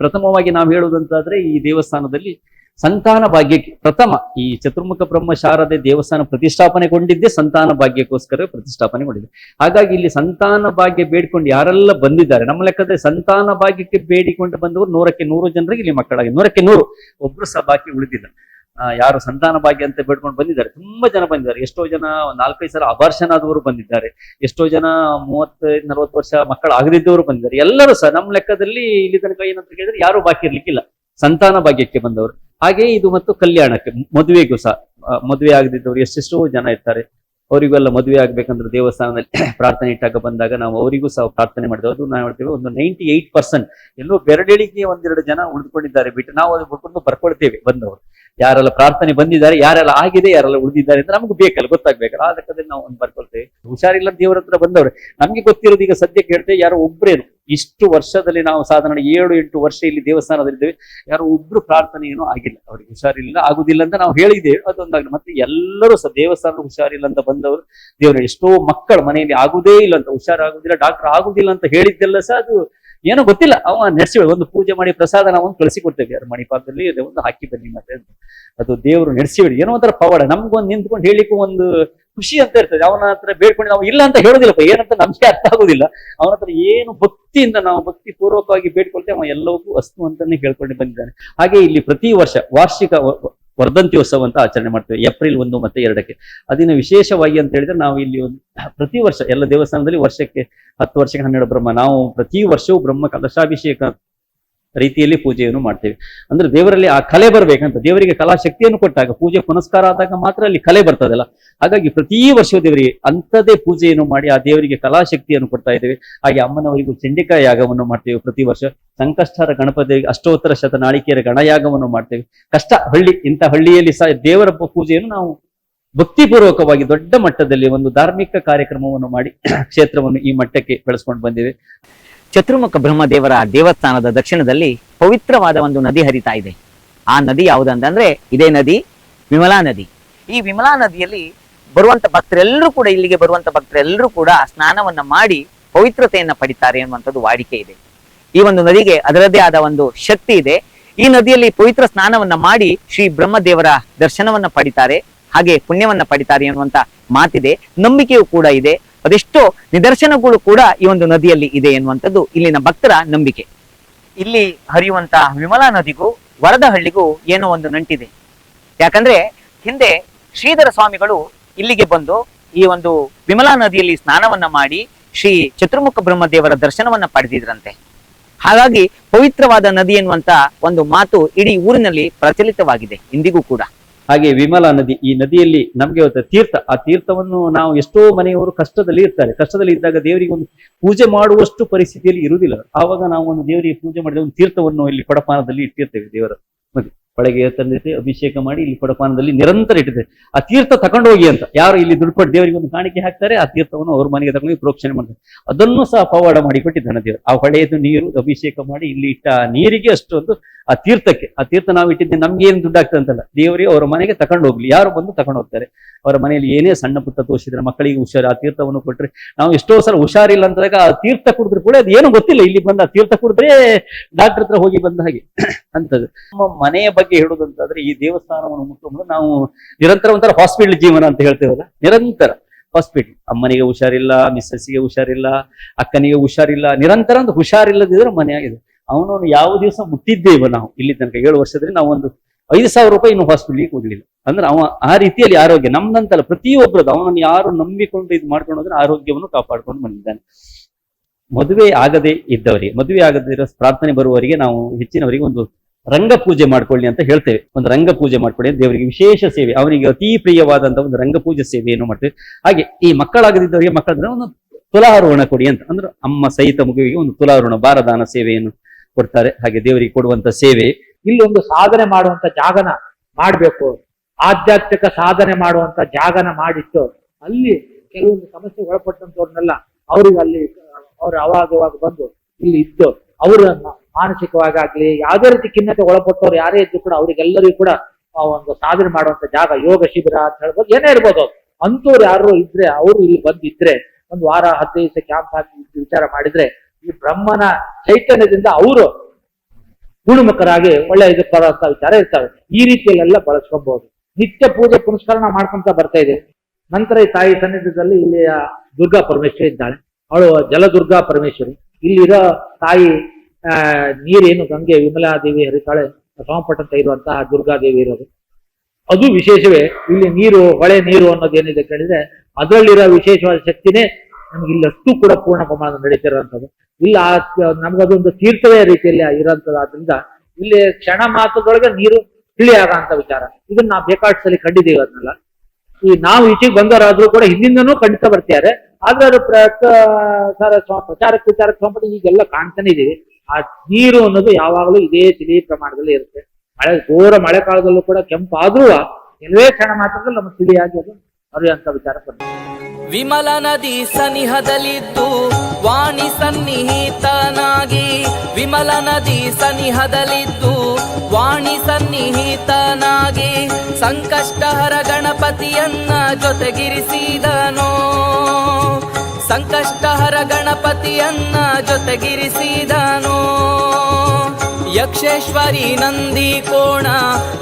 ಪ್ರಥಮವಾಗಿ ನಾವು ಹೇಳುವುದಂತಾದ್ರೆ ಈ ದೇವಸ್ಥಾನದಲ್ಲಿ ಸಂತಾನ ಭಾಗ್ಯಕ್ಕೆ ಪ್ರಥಮ ಈ ಚತುರ್ಮುಖ ಬ್ರಹ್ಮ ಶಾರದೆ ದೇವಸ್ಥಾನ ಪ್ರತಿಷ್ಠಾಪನೆಗೊಂಡಿದ್ದೇ ಸಂತಾನ ಭಾಗ್ಯಕ್ಕೋಸ್ಕರ ಪ್ರತಿಷ್ಠಾಪನೆಗೊಂಡಿದೆ. ಹಾಗಾಗಿ ಇಲ್ಲಿ ಸಂತಾನ ಭಾಗ್ಯ ಬೇಡಿಕೊಂಡು ಯಾರೆಲ್ಲ ಬಂದಿದ್ದಾರೆ, ನಮ್ಮ ಲೆಕ್ಕದಲ್ಲಿ ಸಂತಾನ ಭಾಗ್ಯಕ್ಕೆ ಬೇಡಿಕೊಂಡು ಬಂದವರು ನೂರಕ್ಕೆ ನೂರು ಜನರಿಗೆ ಇಲ್ಲಿ ಮಕ್ಕಳಾಗಿ ನೂರಕ್ಕೆ ನೂರು, ಒಬ್ರು ಸಹ ಬಾಕಿ ಉಳಿದಿಲ್ಲ. ಯಾರು ಸಂತಾನ ಭಾಗ್ಯ ಅಂತ ಬೇಡ್ಕೊಂಡು ಬಂದಿದ್ದಾರೆ. ತುಂಬಾ ಜನ ಬಂದಿದ್ದಾರೆ. ಎಷ್ಟೋ ಜನ ನಾಲ್ಕೈದು ಸಲ ಅಬಾರ್ಷನ್ ಆದವರು ಬಂದಿದ್ದಾರೆ. ಎಷ್ಟೋ ಜನ ಮೂವತ್ತೈದು, ನಲವತ್ತು ವರ್ಷ ಮಕ್ಕಳು ಆಗದಿದ್ದವರು ಬಂದಿದ್ದಾರೆ. ಎಲ್ಲರೂ ಸಹ ನಮ್ಮ ಲೆಕ್ಕದಲ್ಲಿ ಇಲ್ಲಿ ತನಕ ಏನಂತ ಕೇಳಿದ್ರೆ ಯಾರು ಬಾಕಿ ಇರ್ಲಿಕ್ಕಿಲ್ಲ. ಸಂತಾನ ಭಾಗ್ಯಕ್ಕೆ ಬಂದವರು. ಹಾಗೆ ಇದು ಮತ್ತು ಕಲ್ಯಾಣಕ್ಕೆ, ಮದುವೆಗೂ ಸಹ ಮದುವೆ ಆಗದಿದ್ದವರು ಎಷ್ಟೆಷ್ಟೋ ಜನ ಇರ್ತಾರೆ. ಅವರಿಗೆಲ್ಲ ಮದುವೆ ಆಗ್ಬೇಕಂದ್ರೆ ದೇವಸ್ಥಾನದಲ್ಲಿ ಪ್ರಾರ್ಥನೆ ಇಟ್ಟಾಗ ಬಂದಾಗ ನಾವು ಅವರಿಗೂ ಸಹ ಪ್ರಾರ್ಥನೆ ಮಾಡಿದ್ವಿ. ಅದು ನಾವು ಹೇಳ್ತೇವೆ, ಒಂದು ನೈಂಟಿ ಏಟ್ ಪರ್ಸೆಂಟ್ ಎಲ್ಲೋ ಬೆರಳಿಗೆ ಒಂದೆರಡು ಜನ ಉಳಿದುಕೊಂಡಿದ್ದಾರೆ ಬಿಟ್ಟು ನಾವು ಅದು ಬಿಟ್ಕೊಂಡು ಬರ್ಕೊಳ್ತೇವೆ ಬಂದವರು. ಯಾರೆಲ್ಲ ಪ್ರಾರ್ಥನೆ ಬಂದಿದ್ದಾರೆ, ಯಾರೆಲ್ಲ ಆಗಿದೆ, ಯಾರೆಲ್ಲ ಉಳಿದಿದ್ದಾರೆ ಅಂತ ನಮ್ಗೆ ಬೇಕಲ್ಲ, ಗೊತ್ತಾಗ್ಬೇಕಲ್ಲ. ಆ ಲೆಕ್ಕದಲ್ಲಿ ನಾವು ಒಂದು ಬರ್ಕೊಳ್ತೇವೆ. ಹುಷಾರಿಲ್ಲ ದೇವರ ಹತ್ರ ಬಂದವರು, ನಮ್ಗೆ ಗೊತ್ತಿರೋದು ಈಗ ಸದ್ಯಕ್ಕೆ ಹೇಳ್ತೇವೆ, ಯಾರೋ ಒಬ್ರೇನು ಇಷ್ಟು ವರ್ಷದಲ್ಲಿ ನಾವು ಸಾಧಾರಣ ಏಳು, ಎಂಟು ವರ್ಷ ಇಲ್ಲಿ ದೇವಸ್ಥಾನದಲ್ಲಿದ್ದೇವೆ. ಯಾರೋ ಒಬ್ರು ಪ್ರಾರ್ಥನೆ ಏನೂ ಆಗಿಲ್ಲ. ಅವ್ರಿಗೆ ಹುಷಾರಿಲ್ಲ, ಆಗುದಿಲ್ಲ ಅಂತ ನಾವು ಹೇಳಿದ್ದೇವೆ. ಅದೊಂದಾಗಲಿ ಮತ್ತೆ ಎಲ್ಲರೂ ಸಹ ದೇವಸ್ಥಾನ ಹುಷಾರಿಲ್ಲ ಅಂತ ಬಂದವರು, ದೇವರು ಎಷ್ಟೋ ಮಕ್ಕಳ ಮನೆಯಲ್ಲಿ ಆಗುದೇ ಇಲ್ಲ ಅಂತ, ಹುಷಾರಾಗುದಿಲ್ಲ, ಡಾಕ್ಟರ್ ಆಗುದಿಲ್ಲ ಅಂತ ಹೇಳಿದ್ದೆಲ್ಲ ಸಹ ಅದು ಏನೋ ಗೊತ್ತಿಲ್ಲ. ಅವ ನಡೆಸಿ ಒಂದು ಪೂಜೆ ಮಾಡಿ ಪ್ರಸಾದ ನಾವು ಒಂದು ಕಳಿಸಿ ಕೊಡ್ತೇವೆ. ಯಾರು ಮಣಿಪಾಲದಲ್ಲಿ ಒಂದು ಹಾಕಿ ಬನ್ನಿ ಮತ್ತೆ ಅದು ದೇವರು ನಡೆಸಿಬಿಡಿ ಏನೋ ಒಂಥರ ಪವಾಡ. ನಮ್ಗೊಂದು ನಿಂತ್ಕೊಂಡು ಹೇಳಿಕ್ಕೂ ಒಂದು ಖುಷಿ ಅಂತ ಇರ್ತದೆ. ಅವನ ಹತ್ರ ಬೇಡ್ಕೊಂಡು ನಾವು ಇಲ್ಲ ಅಂತ ಹೇಳೋದಿಲ್ಲಪ್ಪ. ಏನಂತ ನಮ್ಗೆ ಅರ್ಥ ಆಗುದಿಲ್ಲ. ಅವನ ಹತ್ರ ಏನು ಭಕ್ತಿಯಿಂದ ನಾವು ಭಕ್ತಿ ಪೂರ್ವಕವಾಗಿ ಬೇಡ್ಕೊಳ್ತೇವೆ, ಅವ ಎಲ್ಲವೂ ಅಸ್ತು ಅಂತಾನೆ ಹೇಳ್ಕೊಂಡು ಬಂದಿದ್ದಾನೆ. ಹಾಗೆ ಇಲ್ಲಿ ಪ್ರತಿ ವರ್ಷ ವಾರ್ಷಿಕ ವರ್ಧಂತ್ಯೋತ್ಸವ ಅಂತ ಆಚರಣೆ ಮಾಡ್ತೇವೆ, ಏಪ್ರಿಲ್ ಒಂದು ಮತ್ತೆ ಎರಡಕ್ಕೆ. ಅದಿನ ವಿಶೇಷವಾಗಿ ಅಂತ ಹೇಳಿದ್ರೆ ನಾವು ಇಲ್ಲಿ ಒಂದು ಪ್ರತಿ ವರ್ಷ, ಎಲ್ಲ ದೇವಸ್ಥಾನದಲ್ಲಿ ವರ್ಷಕ್ಕೆ ಹತ್ತು ವರ್ಷಕ್ಕೆ ಹನ್ನೆರಡು ಬ್ರಹ್ಮ. ನಾವು ಪ್ರತಿ ವರ್ಷವೂ ಬ್ರಹ್ಮ ಕಲಶಾಭಿಷೇಕ ರೀತಿಯಲ್ಲಿ ಪೂಜೆಯನ್ನು ಮಾಡ್ತೇವೆ. ಅಂದ್ರೆ ದೇವರಲ್ಲಿ ಆ ಕಲೆ ಬರಬೇಕಂತ, ದೇವರಿಗೆ ಕಲಾಶಕ್ತಿಯನ್ನು ಕೊಟ್ಟಾಗ ಪೂಜೆ ಪುನಸ್ಕಾರ ಆದಾಗ ಮಾತ್ರ ಅಲ್ಲಿ ಕಲೆ ಬರ್ತದಲ್ಲ. ಹಾಗಾಗಿ ಪ್ರತಿ ವರ್ಷ ದೇವರಿಗೆ ಅಂಥದ್ದೇ ಪೂಜೆಯನ್ನು ಮಾಡಿ ಆ ದೇವರಿಗೆ ಕಲಾಶಕ್ತಿಯನ್ನು ಕೊಡ್ತಾ ಇದ್ದೇವೆ. ಹಾಗೆ ಅಮ್ಮನವರಿಗೂ ಚಂಡಿಕಾ ಯಾಗವನ್ನು ಮಾಡ್ತೇವೆ ಪ್ರತಿ ವರ್ಷ. ಸಂಕಷ್ಟರ ಗಣಪತಿಗೆ ಅಷ್ಟೋತ್ತರ ಶತನಾಳಿಕೆಯರ ಗಣಯಾಗವನ್ನು ಮಾಡ್ತೇವೆ. ಕಷ್ಟ ಹಳ್ಳಿ, ಇಂಥ ಹಳ್ಳಿಯಲ್ಲಿ ಸಹ ದೇವರ ಪೂಜೆಯನ್ನು ನಾವು ಭಕ್ತಿಪೂರ್ವಕವಾಗಿ ದೊಡ್ಡ ಮಟ್ಟದಲ್ಲಿ ಒಂದು ಧಾರ್ಮಿಕ ಕಾರ್ಯಕ್ರಮವನ್ನು ಮಾಡಿ, ಕ್ಷೇತ್ರವನ್ನು ಈ ಮಟ್ಟಕ್ಕೆ ಬೆಳೆಸ್ಕೊಂಡು ಬಂದಿವೆ. ಚತುರ್ಮುಖ ಬ್ರಹ್ಮದೇವರ ದೇವಸ್ಥಾನದ ದಕ್ಷಿಣದಲ್ಲಿ ಪವಿತ್ರವಾದ ಒಂದು ನದಿ ಹರಿತಾ ಇದೆ. ಆ ನದಿ ಯಾವುದಂತಂದ್ರೆ ಇದೇ ನದಿ, ವಿಮಲಾ ನದಿ. ಈ ವಿಮಲಾ ನದಿಯಲ್ಲಿ ಬರುವಂತ ಭಕ್ತರೆಲ್ಲರೂ ಕೂಡ, ಇಲ್ಲಿಗೆ ಬರುವಂತ ಭಕ್ತರೆಲ್ಲರೂ ಕೂಡ ಸ್ನಾನವನ್ನ ಮಾಡಿ ಪವಿತ್ರತೆಯನ್ನ ಪಡಿತಾರೆ ಅನ್ನುವಂಥದ್ದು ವಾಡಿಕೆ ಇದೆ. ಈ ಒಂದು ನದಿಗೆ ಅದರದ್ದೇ ಆದ ಒಂದು ಶಕ್ತಿ ಇದೆ. ಈ ನದಿಯಲ್ಲಿ ಪವಿತ್ರ ಸ್ನಾನವನ್ನ ಮಾಡಿ ಶ್ರೀ ಬ್ರಹ್ಮದೇವರ ದರ್ಶನವನ್ನ ಪಡಿತಾರೆ, ಹಾಗೆ ಪುಣ್ಯವನ್ನ ಪಡಿತಾರೆ ಅನ್ನುವಂತ ಮಾತಿದೆ. ನಂಬಿಕೆಯೂ ಕೂಡ ಇದೆ. ಅದೆಷ್ಟೋ ನಿದರ್ಶನಗಳು ಕೂಡ ಈ ಒಂದು ನದಿಯಲ್ಲಿ ಇದೆ ಎನ್ನುವಂಥದ್ದು ಇಲ್ಲಿನ ಭಕ್ತರ ನಂಬಿಕೆ. ಇಲ್ಲಿ ಹರಿಯುವಂತ ವಿಮಲಾ ನದಿಗೂ ವರದಹಳ್ಳಿಗೂ ಏನೋ ಒಂದು ನಂಟಿದೆ. ಯಾಕಂದ್ರೆ ಹಿಂದೆ ಶ್ರೀಧರ ಸ್ವಾಮಿಗಳು ಇಲ್ಲಿಗೆ ಬಂದು ಈ ಒಂದು ವಿಮಲಾ ನದಿಯಲ್ಲಿ ಸ್ನಾನವನ್ನ ಮಾಡಿ ಶ್ರೀ ಚತುರ್ಮುಖ ಬ್ರಹ್ಮದೇವರ ದರ್ಶನವನ್ನ ಪಡೆದಿದ್ರಂತೆ. ಹಾಗಾಗಿ ಪವಿತ್ರವಾದ ನದಿ ಎನ್ನುವಂತ ಒಂದು ಮಾತು ಇಡೀ ಊರಿನಲ್ಲಿ ಪ್ರಚಲಿತವಾಗಿದೆ, ಇಂದಿಗೂ ಕೂಡ. ಹಾಗೆ ವಿಮಲಾ ನದಿ, ಈ ನದಿಯಲ್ಲಿ ನಮಗೆ ಇವತ್ತು ತೀರ್ಥ, ಆ ತೀರ್ಥವನ್ನು ನಾವು ಎಷ್ಟೋ ಮನೆಯವರು ಕಷ್ಟದಲ್ಲಿ ಇರ್ತಾರೆ. ಕಷ್ಟದಲ್ಲಿ ಇದ್ದಾಗ ದೇವರಿಗೆ ಒಂದು ಪೂಜೆ ಮಾಡುವಷ್ಟು ಪರಿಸ್ಥಿತಿಯಲ್ಲಿ ಇರುವುದಿಲ್ಲ. ಆವಾಗ ನಾವು ಒಂದು ದೇವರಿಗೆ ಪೂಜೆ ಮಾಡಿದ ಒಂದು ತೀರ್ಥವನ್ನು ಇಲ್ಲಿ ಕೊಡಪಾನದಲ್ಲಿ ಇಟ್ಟಿರ್ತೇವೆ ದೇವರ. ಒಳಗೆ ತಂದಿರ್ತೆ ಅಭಿಷೇಕ ಮಾಡಿ ಇಲ್ಲಿ ಕೊಡಪಾನದಲ್ಲಿ ನಿರಂತರ ಇಟ್ಟಿದ್ದೇವೆ. ಆ ತೀರ್ಥ ತಕೊಂಡು ಹೋಗಿ ಅಂತ. ಯಾರು ಇಲ್ಲಿ ದುಡ್ಡು ದೇವರಿಗೆ ಒಂದು ಕಾಣಿಕೆ ಹಾಕ್ತಾರೆ, ಆ ತೀರ್ಥವನ್ನು ಅವ್ರ ಮನೆಗೆ ತಗೊಂಡು ಪ್ರೋಕ್ಷಣೆ ಮಾಡ್ತಾರೆ. ಅದನ್ನು ಸಹ ಪವಾಡ ಮಾಡಿ ಕೊಟ್ಟಿದ್ದಾನೆ ದೇವರು. ಆ ಹೊಳೆಯದು ನೀರು, ಅಭಿಷೇಕ ಮಾಡಿ ಇಲ್ಲಿ ಇಟ್ಟ ನೀರಿಗೆ ಅಷ್ಟೊಂದು ಆ ತೀರ್ಥಕ್ಕೆ, ಆ ತೀರ್ಥ ನಾವು ಇಟ್ಟಿದ್ದೆ ನಮ್ಗೆ ಏನು ದುಡ್ಡು ಆಗ್ತದೆ ಅಂತಲ್ಲ. ದೇವರಿಗೆ ಅವರ ಮನೆಗೆ ತಕೊಂಡು ಹೋಗ್ಲಿ. ಯಾರು ಬಂದು ತಕೊಂಡು ಹೋಗ್ತಾರೆ? ಅವರ ಮನೆಯಲ್ಲಿ ಏನೇ ಸಣ್ಣ ಪುಟ್ಟ ತೋರಿಸಿದ್ರೆ ಮಕ್ಕಳಿಗೆ ಹುಷಾರು, ಆ ತೀರ್ಥವನ್ನು ಕೊಟ್ಟರೆ ನಾವು ಎಷ್ಟೋ ಸಲ ಹುಷಾರಿಲ್ಲ ಅಂತಾಗ ಆ ತೀರ್ಥ ಕುಡಿದ್ರು ಕೂಡ ಅದು ಗೊತ್ತಿಲ್ಲ. ಇಲ್ಲಿ ಬಂದ ಆ ತೀರ್ಥ ಕುಡಿದ್ರೆ ಡಾಕ್ಟರ್ ಹತ್ರ ಹೋಗಿ ಬಂದ ಹಾಗೆ ಅಂತದ್ದು. ನಮ್ಮ ಮನೆಯ ಬಗ್ಗೆ ಹೇಳುದಂತಾದ್ರೆ ಈ ದೇವಸ್ಥಾನವನ್ನು ಮುಟ್ಟುವುದು ನಾವು ನಿರಂತರ ಒಂಥರ ಹಾಸ್ಪಿಟಲ್ ಜೀವನ ಅಂತ ಹೇಳ್ತೇವಲ್ಲ. ನಿರಂತರ ಹಾಸ್ಪಿಟಲ್ ಅಮ್ಮನಿಗೆ ಹುಷಾರಿಲ್ಲ ಮಿಸ್ಸಸ್ಸಿಗೆ ಹುಷಾರಿಲ್ಲ, ಅಕ್ಕನಿಗೆ ಹುಷಾರಿಲ್ಲ, ನಿರಂತರ ಒಂದು ಹುಷಾರಿಲ್ಲದಿದ್ರೆ ಮನೆ ಆಗಿದೆ. ಅವನವನು ಯಾವ ದಿವಸ ಮುಟ್ಟಿದ್ದೇವೆ ನಾವು ಇಲ್ಲಿ ತನಕ ಏಳು ವರ್ಷದಲ್ಲಿ ನಾವು ಒಂದು ಐದು ಸಾವಿರ ರೂಪಾಯಿ ಇನ್ನು ಹಾಸ್ಪಿಟ್ಲಿಗೆ ಕೊಡ್ಲಿಲ್ಲ. ಅಂದ್ರೆ ಅವ ಆ ರೀತಿಯಲ್ಲಿ ಆರೋಗ್ಯ. ನಮ್ದಂತಲ್ಲ ಪ್ರತಿಯೊಬ್ಬರದ್ದು ಅವನನ್ನು ಯಾರು ನಂಬಿಕೊಂಡು ಇದು ಮಾಡ್ಕೊಂಡು ಹೋದ್ರೆ ಆರೋಗ್ಯವನ್ನು ಕಾಪಾಡ್ಕೊಂಡು ಬಂದಿದ್ದಾನೆ. ಮದುವೆ ಆಗದೆ ಇದ್ದವರಿಗೆ, ಮದುವೆ ಆಗದಿರೋ ಪ್ರಾರ್ಥನೆ ಬರುವವರಿಗೆ ನಾವು ಹೆಚ್ಚಿನವರಿಗೆ ಒಂದು ರಂಗ ಪೂಜೆ ಮಾಡ್ಕೊಳ್ಳಿ ಅಂತ ಹೇಳ್ತೇವೆ. ಒಂದು ರಂಗ ಪೂಜೆ ಮಾಡ್ಕೊಳ್ಳಿ ದೇವರಿಗೆ ವಿಶೇಷ ಸೇವೆ. ಅವನಿಗೆ ಅತಿ ಪ್ರಿಯವಾದಂತಹ ಒಂದು ರಂಗ ಪೂಜೆ ಸೇವೆಯನ್ನು ಮಾಡ್ತೇವೆ. ಹಾಗೆ ಈ ಮಕ್ಕಳಾಗದಿದ್ದವರಿಗೆ ಮಕ್ಕಳ ಒಂದು ತುಲಾರೋಹಣ ಕೊಡಿ ಅಂತ. ಅಂದ್ರೆ ಅಮ್ಮ ಸಹಿತ ಮಗುವಿಗೆ ಒಂದು ತುಲಾರೋಹಣ ಬಾರದಾನ ಸೇವೆಯನ್ನು ಕೊಡ್ತಾರೆ, ಹಾಗೆ ದೇವರಿಗೆ ಕೊಡುವಂತ ಸೇವೆ. ಇಲ್ಲಿ ಒಂದು ಸಾಧನೆ ಮಾಡುವಂತ ಜಾಗನ ಮಾಡಬೇಕು. ಆಧ್ಯಾತ್ಮಿಕ ಸಾಧನೆ ಮಾಡುವಂತ ಜಾಗನ ಮಾಡಿಟ್ಟು ಅಲ್ಲಿ ಕೆಲವೊಂದು ಸಮಸ್ಯೆ ಒಳಪಟ್ಟಂತವ್ರನ್ನೆಲ್ಲ ಅವ್ರಿಗೆ ಅಲ್ಲಿ, ಅವ್ರು ಅವಾಗ ಅವಾಗ ಬಂದು ಇಲ್ಲಿ ಇದ್ದು ಅವರ ಮಾನಸಿಕವಾಗಿ ಯಾವುದೇ ರೀತಿ ಖಿನ್ನತೆ ಒಳಪಟ್ಟವ್ರು ಯಾರೇ ಇದ್ರು ಕೂಡ ಅವರಿಗೆಲ್ಲರಿಗೂ ಕೂಡ ಒಂದು ಸಾಧನೆ ಮಾಡುವಂತ ಜಾಗ ಯೋಗ ಶಿಬಿರ ಅಂತ ಹೇಳ್ಬೋದು, ಏನೇ ಇರ್ಬೋದು ಅಂತವ್ರು ಯಾರೋ ಇದ್ರೆ, ಅವರು ಇಲ್ಲಿ ಬಂದಿದ್ರೆ, ಒಂದು ವಾರ ಹದಿನೈದು ಕ್ಯಾಂಪ್ ಹಾಕಿ ವಿಚಾರ ಮಾಡಿದ್ರೆ ಈ ಬ್ರಹ್ಮನ ಚೈತನ್ಯದಿಂದ ಅವರು ಗುಣಮುಖರಾಗಿ ಒಳ್ಳೆ ಇದು ಬರುವಂತ ವಿಚಾರ ಇರ್ತಾರೆ. ಈ ರೀತಿಯಲ್ಲೆಲ್ಲ ಬಳಸ್ಕೊಬಹುದು ನಿತ್ಯ ಪೂಜೆ ಪುನಸ್ಕರಣ ಮಾಡ್ಕೊಂತ ಬರ್ತಾ ಇದೆ. ನಂತರ ಈ ತಾಯಿ ಸನ್ನಿಧದಲ್ಲಿ ಇಲ್ಲಿ ದುರ್ಗಾ ಪರಮೇಶ್ವರಿ ಇದ್ದಾಳೆ. ಅವಳು ಜಲದುರ್ಗಾ ಪರಮೇಶ್ವರಿ. ಇಲ್ಲಿರೋ ತಾಯಿ ನೀರೇನು ಗಂಗೆ ವಿಮಲಾದೇವಿ ಹರಿತಾಳೆ ಸಂಪಟ್ಟಂತ ಇರುವಂತಹ ದುರ್ಗಾದೇವಿ ಇರೋದು. ಅದು ವಿಶೇಷವೇ. ಇಲ್ಲಿ ನೀರು, ಹೊಳೆ ನೀರು ಅನ್ನೋದು ಏನಿದೆ ಕೇಳಿದ್ರೆ, ಅದರಲ್ಲಿರೋ ವಿಶೇಷವಾದ ಶಕ್ತಿನೇ ನಮ್ಗೆ ಇಲ್ಲಿ ಅಷ್ಟು ಕೂಡ ಪೂರ್ಣ ಪ್ರಮಾಣದ ನಡೀತಿರುವಂಥದ್ದು. ಇಲ್ಲ ನಮ್ಗದೊಂದು ತೀರ್ಥವೇ ರೀತಿಯಲ್ಲಿ ಇರೋಂಥದ್ದಾದ್ರಿಂದ ಇಲ್ಲಿ ಕ್ಷಣ ಮಾತುಗಳಿಗೆ ನೀರು ತಿಳಿಯಾಗಂತ ವಿಚಾರ. ಇದನ್ನ ನಾವು ಬೇಕಾಟ್ ಸಲ ಕಂಡಿದ್ದೀವಿ ಅದನ್ನೆಲ್ಲ. ಈ ನಾವು ಈಚೆಗೆ ಬಂದವರಾದ್ರೂ ಕೂಡ ಹಿಂದಿಂದನೂ ಖಂಡಿತ ಬರ್ತಿದ್ದಾರೆ. ಆದ್ರೆ ಅದು ಪ್ರಚಾರ ಪ್ರಚಾರಕ್ಕೆ ವಿಚಾರಕ್ಕೆ ಸಂಬಂಧ ಈಗೆಲ್ಲ ಕಾಣ್ತಾನೆ ಇದೀವಿ. ಆ ನೀರು ಅನ್ನೋದು ಯಾವಾಗಲೂ ಇದೇ ತಿಳಿ ಪ್ರಮಾಣದಲ್ಲಿ ಇರುತ್ತೆ. ಮಳೆ, ಘೋರ ಮಳೆಕಾಲದಲ್ಲೂ ಕೂಡ ಕೆಂಪಾದ್ರೂ ಕೆಲವೇ ಕ್ಷಣ ಮಾತ್ರದಲ್ಲಿ ನಮಗೆ ತಿಳಿಯಾಗಿ ಅದು ಹರಿಯುವಂತ ವಿಚಾರ ಬಂದಿದೆ. ವಿಮಲ ನದಿ ಸನಿಹದಲ್ಲಿದ್ದು ವಾಣಿ ಸನ್ನಿಹಿತನಾಗಿ. ವಿಮಲ ನದಿ ಸನಿಹದಲ್ಲಿದ್ದು ವಾಣಿ ಸನ್ನಿಹಿತನಾಗಿ. ಸಂಕಷ್ಟಹರ ಗಣಪತಿಯನ್ನ ಜೊತೆಗಿರಿಸಿದನೋ. ಸಂಕಷ್ಟಹರ ಗಣಪತಿಯನ್ನ ಜೊತೆಗಿರಿಸಿದನೋ. ಕೋಣ,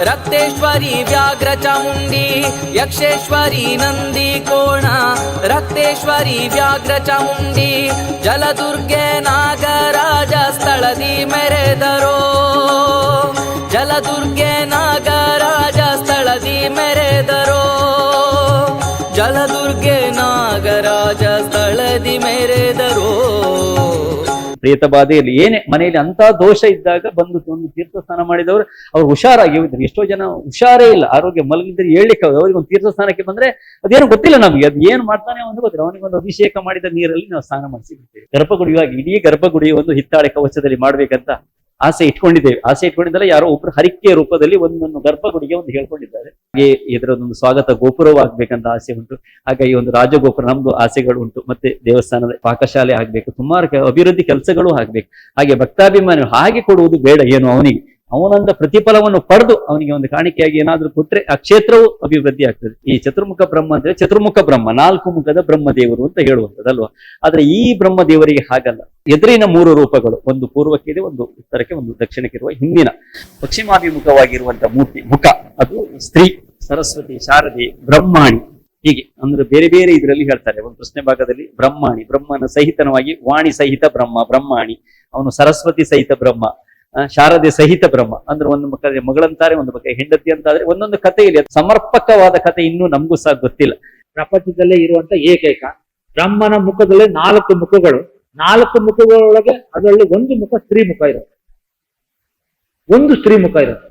ರಕ್ತೇಶ್ವರಿ ವ್ಯಾಘ್ರ ಚಾಮುಂಡಿ ಯಕ್ಷೇಶ್ವರಿ ನಂದಿ ಕೋಣ, ರಕ್ತೇಶ್ವರಿ ವ್ಯಾಘ್ರ ಚಾಮುಂಡಿ ಜಲದುರ್ಗೆ ನಾಗರಾಜ ಸ್ಥಳದಿ ಮೆರೆದರೋ. ಜಲದುರ್ಗೆ ನಾಗರಾಜ ಸ್ಥಳದಿ ಮೆರೆದರೋ. ಜಲದುರ್ಗೆ ನಾಗರಾಜ ಸ್ಥಳದಿ ಮೆರೆದರೋ ಪ್ರೇತ ಬಾಧೆಯಲ್ಲಿ ಏನೇ ಮನೆಯಲ್ಲಿ ಅಂತ ದೋಷ ಇದ್ದಾಗ ಬಂದು ಒಂದು ತೀರ್ಥ ಸ್ನಾನ ಮಾಡಿದವರು ಅವ್ರು ಹುಷಾರಾಗಿ ಹೋಗಿದ್ರು ಎಷ್ಟೋ ಜನ ಹುಷಾರೇ ಇಲ್ಲ, ಆರೋಗ್ಯ ಮಲಗಿದ್ರೆ ಹೇಳಲಿಕ್ಕೆ ಅವ್ರಿಗೆ ಒಂದು ತೀರ್ಥ ಸ್ನಾನಕ್ಕೆ ಬಂದ್ರೆ ಅದೇನು ಗೊತ್ತಿಲ್ಲ ನಮ್ಗೆ. ಅದು ಏನ್ ಮಾಡ್ತಾನೆ ಒಂದು ಗೊತ್ತಿಲ್ಲ. ಅವನಿಗೆ ಒಂದು ಅಭಿಷೇಕ ಮಾಡಿದ ನೀರಲ್ಲಿ ನಾವು ಸ್ನಾನ ಮಾಡಿಸಿ ಗರ್ಭಗುಡಿಯಾಗಿ ಇಡೀ ಗರ್ಭಗುಡಿ ಒಂದು ಹಿತ್ತಾಳೆ ಕವಚದಲ್ಲಿ ಮಾಡ್ಬೇಕಂತ ಆಸೆ ಇಟ್ಕೊಂಡಿದ್ದೇವೆ. ಆಸೆ ಇಟ್ಕೊಂಡಿದ್ದಲ್ಲ ಯಾರೋ ಒಬ್ಬರು ಹರಿಕೆಯ ರೂಪದಲ್ಲಿ ಒಂದೊಂದು ಗರ್ಭಗುಡಿಗೆ ಒಂದು ಹೇಳ್ಕೊಂಡಿದ್ದಾರೆ. ಹಾಗೆ ಇದರದೊಂದು ಸ್ವಾಗತ ಗೋಪುರವಾಗಬೇಕಂತ ಆಸೆ ಉಂಟು. ಹಾಗಾಗಿ ಒಂದು ರಾಜಗೋಪುರ ನಮ್ದು ಆಸೆಗಳು ಉಂಟು. ಮತ್ತೆ ದೇವಸ್ಥಾನದ ಪಾಕಶಾಲೆ ಆಗ್ಬೇಕು. ಸುಮಾರು ಅಭಿವೃದ್ಧಿ ಕೆಲಸಗಳು ಆಗ್ಬೇಕು. ಹಾಗೆ ಭಕ್ತಾಭಿಮಾನಿ ಹಾಗೆ ಕೊಡುವುದು ಬೇಡ. ಏನು ಅವನಿಗೆ. ಅವನೊಂದ ಪ್ರತಿಫಲವನ್ನು ಪಡೆದು ಅವನಿಗೆ ಒಂದು ಕಾಣಿಕೆಯಾಗಿ ಏನಾದರೂ ಕೊಟ್ರೆ ಆ ಕ್ಷೇತ್ರವು ಅಭಿವೃದ್ಧಿ ಆಗ್ತದೆ. ಈ ಚತುರ್ಮುಖ ಬ್ರಹ್ಮ ಅಂದ್ರೆ ಚತುರ್ಮುಖ ಬ್ರಹ್ಮ, ನಾಲ್ಕು ಮುಖದ ಬ್ರಹ್ಮದೇವರು ಅಂತ ಹೇಳುವಂಥದ್ದಲ್ವಾ ಆದ್ರೆ ಈ ಬ್ರಹ್ಮದೇವರಿಗೆ ಹಾಗಲ್ಲ. ಎದುರಿನ ಮೂರು ರೂಪಗಳು, ಒಂದು ಪೂರ್ವಕ್ಕೆ ಇದೆ ಒಂದು ಉತ್ತರಕ್ಕೆ, ಒಂದು ದಕ್ಷಿಣಕ್ಕೆ ಇರುವ ಹಿಂದಿನ. ಪಶ್ಚಿಮಾಭಿಮುಖವಾಗಿರುವಂತಹ ಮೂರ್ತಿ ಮುಖ, ಅದು ಸ್ತ್ರೀ, ಸರಸ್ವತಿ, ಶಾರದೆ, ಬ್ರಹ್ಮಾಣಿ. ಹೀಗೆ, ಅಂದ್ರೆ ಬೇರೆ ಬೇರೆ ಇದರಲ್ಲಿ ಹೇಳ್ತಾರೆ. ಒಂದು ಪ್ರಶ್ನೆ ಭಾಗದಲ್ಲಿ, ಬ್ರಹ್ಮಾಣಿ, ಬ್ರಹ್ಮನ ಸಹಿತನವಾಗಿ ವಾಣಿ ಸಹಿತ ಬ್ರಹ್ಮ, ಬ್ರಹ್ಮಾಣಿ. ಅವನು ಸರಸ್ವತಿ ಸಹಿತ ಬ್ರಹ್ಮ. ಶಾರದೆ ಸಹಿತ ಬ್ರಹ್ಮ. ಅಂದ್ರೆ ಒಂದು ಮಕ್ಕಳಿಗೆ ಮಗಳಂತಾರೆ, ಒಂದು ಮಕ್ಕ ಹೆಂಡತಿ ಅಂತಾದ್ರೆ ಒಂದೊಂದು ಕಥೆ ಇದೆ ಸಮರ್ಪಕವಾದ ಕಥೆ ಇನ್ನೂ ನಮಗೂ ಸಹ ಗೊತ್ತಿಲ್ಲ. ಪ್ರಪಂಚದಲ್ಲೇ ಇರುವಂತ ಏಕೈಕ. ಬ್ರಹ್ಮನ ಮುಖದಲ್ಲಿ ನಾಲ್ಕು ಮುಖಗಳು. ನಾಲ್ಕು ಮುಖಗಳೊಳಗೆ ಅದರಲ್ಲಿ ಒಂದು ಮುಖ ಸ್ತ್ರೀ ಮುಖ ಇರುತ್ತೆ ಒಂದು ಸ್ತ್ರೀ ಮುಖ ಇರುತ್ತೆ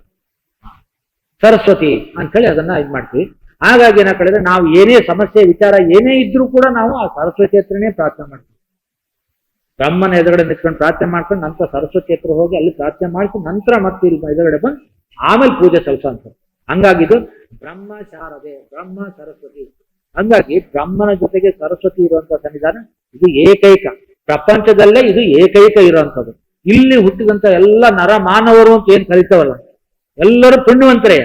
ಸರಸ್ವತಿ ಅಂತೇಳಿ ಅದನ್ನ ಇದು ಮಾಡ್ತೀವಿ. ಹಾಗಾಗಿ ಏನ ಕಳೆದ್ರೆ ನಾವು ಏನೇ ಸಮಸ್ಯೆ, ವಿಚಾರ ಏನೇ ಇದ್ರೂ ಕೂಡ ನಾವು ಆ ಸರಸ್ವತಿ ಹತ್ರನೇ ಪ್ರಾರ್ಥನೆ ಮಾಡ್ತೀವಿ. ಬ್ರಹ್ಮನ ಎದುರುಗಡೆ ನಿಂತ್ಕೊಂಡು ಪ್ರಾರ್ಥನೆ ಮಾಡ್ಕೊಂಡು ನಂತರ ಸರಸ್ವತಿ ಹತ್ರ ಹೋಗಿ ಅಲ್ಲಿ ಪ್ರಾರ್ಥನೆ ಮಾಡಿಸಿ ನಂತರ ಮತ್ತೆ ಇಲ್ಲಿ ಎದುರುಗಡೆ ಬಂದು ಆಮೇಲೆ ಪೂಜೆ ಕೆಲಸ ಅಂತ ಹಂಗಾಗಿದ್ದು ಬ್ರಹ್ಮ ಶಾರದೆ, ಬ್ರಹ್ಮ ಸರಸ್ವತಿ. ಹಂಗಾಗಿ ಬ್ರಹ್ಮನ ಜೊತೆಗೆ ಸರಸ್ವತಿ ಇರುವಂತ ಸನ್ನಿಧಾನ ಇದು ಏಕೈಕ. ಪ್ರಪಂಚದಲ್ಲೇ ಇದು ಏಕೈಕ ಇರುವಂಥದ್ದು. ಇಲ್ಲಿ ಹುಟ್ಟಿದಂತ ಎಲ್ಲ ನರ ಮಾನವರು ಅಂತ ಏನ್ ಕರಿತಾವಲ್ಲ? ಎಲ್ಲರೂ ಪುಣ್ಯವಂತರೇ.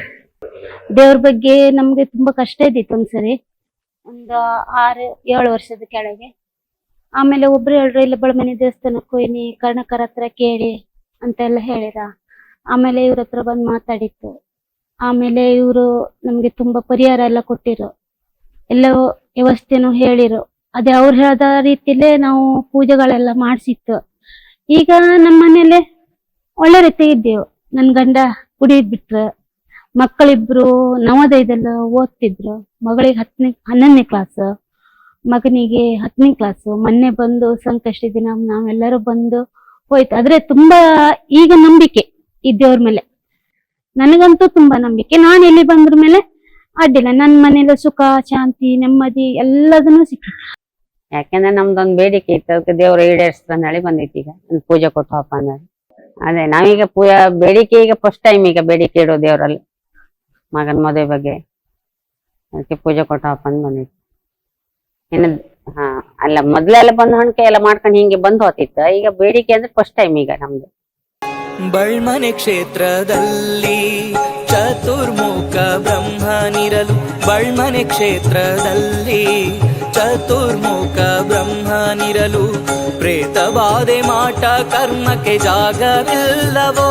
ದೇವ್ರ ಬಗ್ಗೆ ನಮ್ಗೆ ತುಂಬಾ ಕಷ್ಟ ಇದ್ದಿತ್ತು ಒಂದ್ಸರಿ ಒಂದು ಆರು, ಏಳು ವರ್ಷದ ಕೆಳಗೆ. ಆಮೇಲೆ ಒಬ್ರು ಹೇಳ್ರು, ಇಲ್ಲ ಬಳಮನೆ ದೇವಸ್ಥಾನಕ್ಕೆ ಹೋಯ್ನಿ ಕರ್ಣಕರ ಹತ್ರ ಕೇಳಿ ಅಂತ ಎಲ್ಲ ಹೇಳಿದ. ಆಮೇಲೆ ಇವ್ರ ಹತ್ರ ಬಂದ್ ಮಾತಾಡಿತ್ತು. ಆಮೇಲೆ ಇವ್ರು ನಮ್ಗೆ ತುಂಬಾ ಪರಿಹಾರ ಎಲ್ಲ ಕೊಟ್ಟಿರು. ಎಲ್ಲ ವ್ಯವಸ್ಥೆನು ಹೇಳಿರು. ಅದೇ ಅವ್ರು ಹೇಳದ ರೀತಿಲೇ ನಾವು ಪೂಜೆಗಳೆಲ್ಲ ಮಾಡಿಸಿತ್ತು. ಈಗ ನಮ್ಮ ಮನೇಲೆ ಒಳ್ಳೆ ರೀತಿ ಇದ್ದೇವು. ನನ್ ಗಂಡ ಕುಡಿದ್ ಬಿಟ್ರು. ಮಕ್ಕಳಿಬ್ರು ನವೋದಯದಲ್ಲಿ ಓದ್ತಿದ್ರು. ಮಗಳಿಗೆ ಹತ್ತನೇ ಹನ್ನೊಂದನೇ ಕ್ಲಾಸ್ ಮಗನಿಗೆ ಹತ್ತನೇ ಕ್ಲಾಸ್ ಮೊನ್ನೆ ಬಂದು ಸಂಕಷ್ಟ ದಿನ ನಾವೆಲ್ಲರೂ ಬಂದು ಹೋಯ್ತು. ಆದ್ರೆ ತುಂಬಾ ಈಗ ನಂಬಿಕೆ ಈ ದೇವ್ರ ಮೇಲೆ. ನನಗಂತೂ ತುಂಬಾ ನಂಬಿಕೆ. ನಾನು ಎಲ್ಲಿ ಬಂದ್ರ ಮೇಲೆ ಅಡ್ಡಿಲ್ಲ. ನನ್ನ ಮನೇಲಿ ಸುಖ, ಶಾಂತಿ, ನೆಮ್ಮದಿ ಎಲ್ಲದನ್ನು ಸಿಕ್ಕಿತ್ತು ಯಾಕೆಂದ್ರೆ ನಮ್ದೊಂದು ಬೇಡಿಕೆ ಇತ್ತು. ಅದಕ್ಕೆ ದೇವ್ರು ಈಡೇರಿಸ್ತಂದೇಳಿ ಬಂದೈತಿ ಈಗ. ಒಂದು ಪೂಜೆ ಕೊಟ್ಟವಪ್ಪ ಅಂದ್ರೆ ಅದೇ, ನಾವೀಗ ಪೂಜಾ, ಬೇಡಿಕೆ ಈಗ ಫಸ್ಟ್ ಟೈಮ್ ಈಗ ಬೇಡಿಕೆ ಇಡೋ ದೇವ್ರಲ್ಲಿ ಮಗನ ಮದುವೆ ಬಗ್ಗೆ. ಅದಕ್ಕೆ ಪೂಜೆ ಕೊಟ್ಟವಪ್ಪ ಅಂದ್ ಬಂದೈತಿ ಇನ್ನು, ಹಾ, ಅಲ್ಲ, ಮೊದ್ಲೆಲ್ಲ ಬಂದ್ ಹಣಕೆ ಎಲ್ಲ ಮಾಡ್ಕೊಂಡು ಹಿಂಗೆ ಬಂದ್ ಹೋತಿತ್ತು ಈಗ ಬೇಡಿಕೆ ಅಂದ್ರೆ ಫಸ್ಟ್ ಟೈಮ್ ಈಗ ನಮ್ದು. ಬಳ್ಮನೆ ಕ್ಷೇತ್ರದಲ್ಲಿ ಚತುರ್ಮುಖ ಬ್ರಹ್ಮನಿರಲು. ಬಳ್ಮನೆ ಕ್ಷೇತ್ರದಲ್ಲಿ ಚತುರ್ಮುಖ ಬ್ರಹ್ಮನಿರಲು. ಪ್ರೇತಬಾಧೆ ಮಾಟ, ಕರ್ಮಕ್ಕೆ ಜಾಗವಿಲ್ಲವೋ?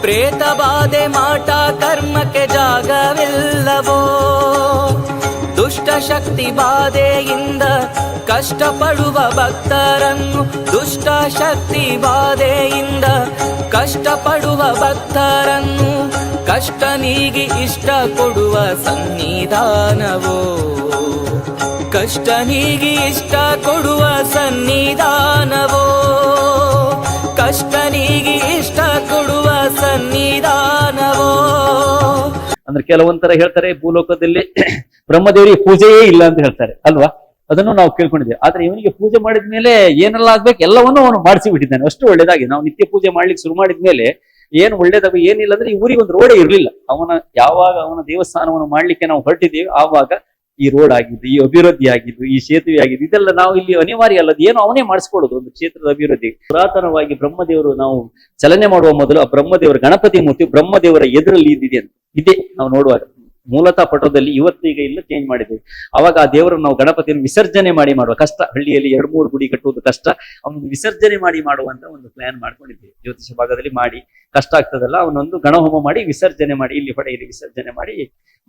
ಪ್ರೇತಬಾಧೆ ಮಾಟ, ಕರ್ಮಕ್ಕೆ ಜಾಗವಿಲ್ಲವೋ? ಶಕ್ತಿ ಬಾಧೆಯಿಂದ ಕಷ್ಟಪಡುವ ಭಕ್ತರನ್ನು ದುಷ್ಟ ಶಕ್ತಿ ಬಾಧೆಯಿಂದ ಕಷ್ಟಪಡುವ ಭಕ್ತರನ್ನು ಕಷ್ಟ ನೀಗಿ ಇಷ್ಟ ಕೊಡುವ ಸನ್ನಿಧಾನವೋ? ಕಷ್ಟ ನೀಗಿ ಇಷ್ಟ ಕೊಡುವ ಸನ್ನಿಧಾನವೋ? ಕಷ್ಟ ನೀಗಿ ಇಷ್ಟ ಕೊಡುವ ಸನ್ನಿಧಾನವೋ? ಅಂದ್ರೆ ಕೆಲವೊಂಥರ ಹೇಳ್ತಾರೆ, ಭೂಲೋಕದಲ್ಲಿ ಬ್ರಹ್ಮದೇವರಿಗೆ ಪೂಜೆಯೇ ಇಲ್ಲ ಅಂತ ಹೇಳ್ತಾರೆ, ಅಲ್ವಾ? ಅದನ್ನು ನಾವು ಕೇಳ್ಕೊಂಡಿದ್ದೇವೆ. ಆದ್ರೆ ಇವನಿಗೆ ಪೂಜೆ ಮಾಡಿದ ಮೇಲೆ ಏನೆಲ್ಲ ಆಗ್ಬೇಕು? ಎಲ್ಲವನ್ನೂ ಅವನು ಮಾಡಿಸಿ ಬಿಟ್ಟಿದ್ದಾನೆ ಅಷ್ಟು ಒಳ್ಳೇದಾಗಿ. ನಾವು ನಿತ್ಯ ಪೂಜೆ ಮಾಡ್ಲಿಕ್ಕೆ ಶುರು ಮಾಡಿದ ಮೇಲೆ ಏನ್ ಒಳ್ಳೇದಾಗ ಏನಿಲ್ಲ ಅಂದ್ರೆ ಈ ಊರಿಗೆ ಒಂದು ರೋಡೇ ಇರಲಿಲ್ಲ. ಅವನ, ಯಾವಾಗ ಅವನ ದೇವಸ್ಥಾನವನ್ನು ಮಾಡ್ಲಿಕ್ಕೆ ನಾವು ಹೊರಟಿದ್ದೀವಿ, ಆವಾಗ ಈ ರೋಡ್ ಆಗಿದ್ದು, ಈ ಅಭಿವೃದ್ಧಿ ಆಗಿದ್ದು, ಈ ಸೇತುವೆ ಆಗಿದ್ದು, ಇದೆಲ್ಲ ನಾವು ಇಲ್ಲಿ ಅನಿವಾರ್ಯ ಅಲ್ಲ ಏನು ಅವನೇ ಮಾಡಿಸ್ಕೊಳ್ಳೋದು ಒಂದು ಕ್ಷೇತ್ರದ ಅಭಿವೃದ್ಧಿ. ಪುರಾತನವಾಗಿ ಬ್ರಹ್ಮದೇವರು ನಾವು ಚಲನೆ ಮಾಡುವ ಮೊದಲು ಆ ಬ್ರಹ್ಮದೇವರ ಗಣಪತಿ ಮೂರ್ತಿ ಬ್ರಹ್ಮದೇವರ ಎದುರಲ್ಲಿ ಇದ್ದಿದೆ ಅಂತ. ಇದೆ, ನಾವು ನೋಡುವಾಗ. ಮೂಲತಃ ಪಟೋದಲ್ಲಿ ಇವತ್ತೀಗ ಇಲ್ಲ ಚೇಂಜ್ ಮಾಡಿದ್ವಿ. ಅವಾಗ ಆ ದೇವರನ್ನು ನಾವು ಗಣಪತಿಯನ್ನು ವಿಸರ್ಜನೆ ಮಾಡಿ ಮಾಡುವ ಕಷ್ಟ. ಹಳ್ಳಿಯಲ್ಲಿ ಎರಡು ಮೂರು ಗುಡಿ ಕಟ್ಟುವುದು ಕಷ್ಟ. ಅವನು ವಿಸರ್ಜನೆ ಮಾಡಿ ಮಾಡುವಂತ ಒಂದು ಪ್ಲಾನ್ ಮಾಡ್ಕೊಂಡಿದ್ದೇವೆ ಜ್ಯೋತಿಷ ಭಾಗದಲ್ಲಿ ಮಾಡಿ ಕಷ್ಟ ಆಗ್ತದಲ್ಲ, ಅವನೊಂದು ಗಣಹೋಮ ಮಾಡಿ ವಿಸರ್ಜನೆ ಮಾಡಿ, ಇಲ್ಲಿ ಹೊಡೆಯಲ್ಲಿ ವಿಸರ್ಜನೆ ಮಾಡಿ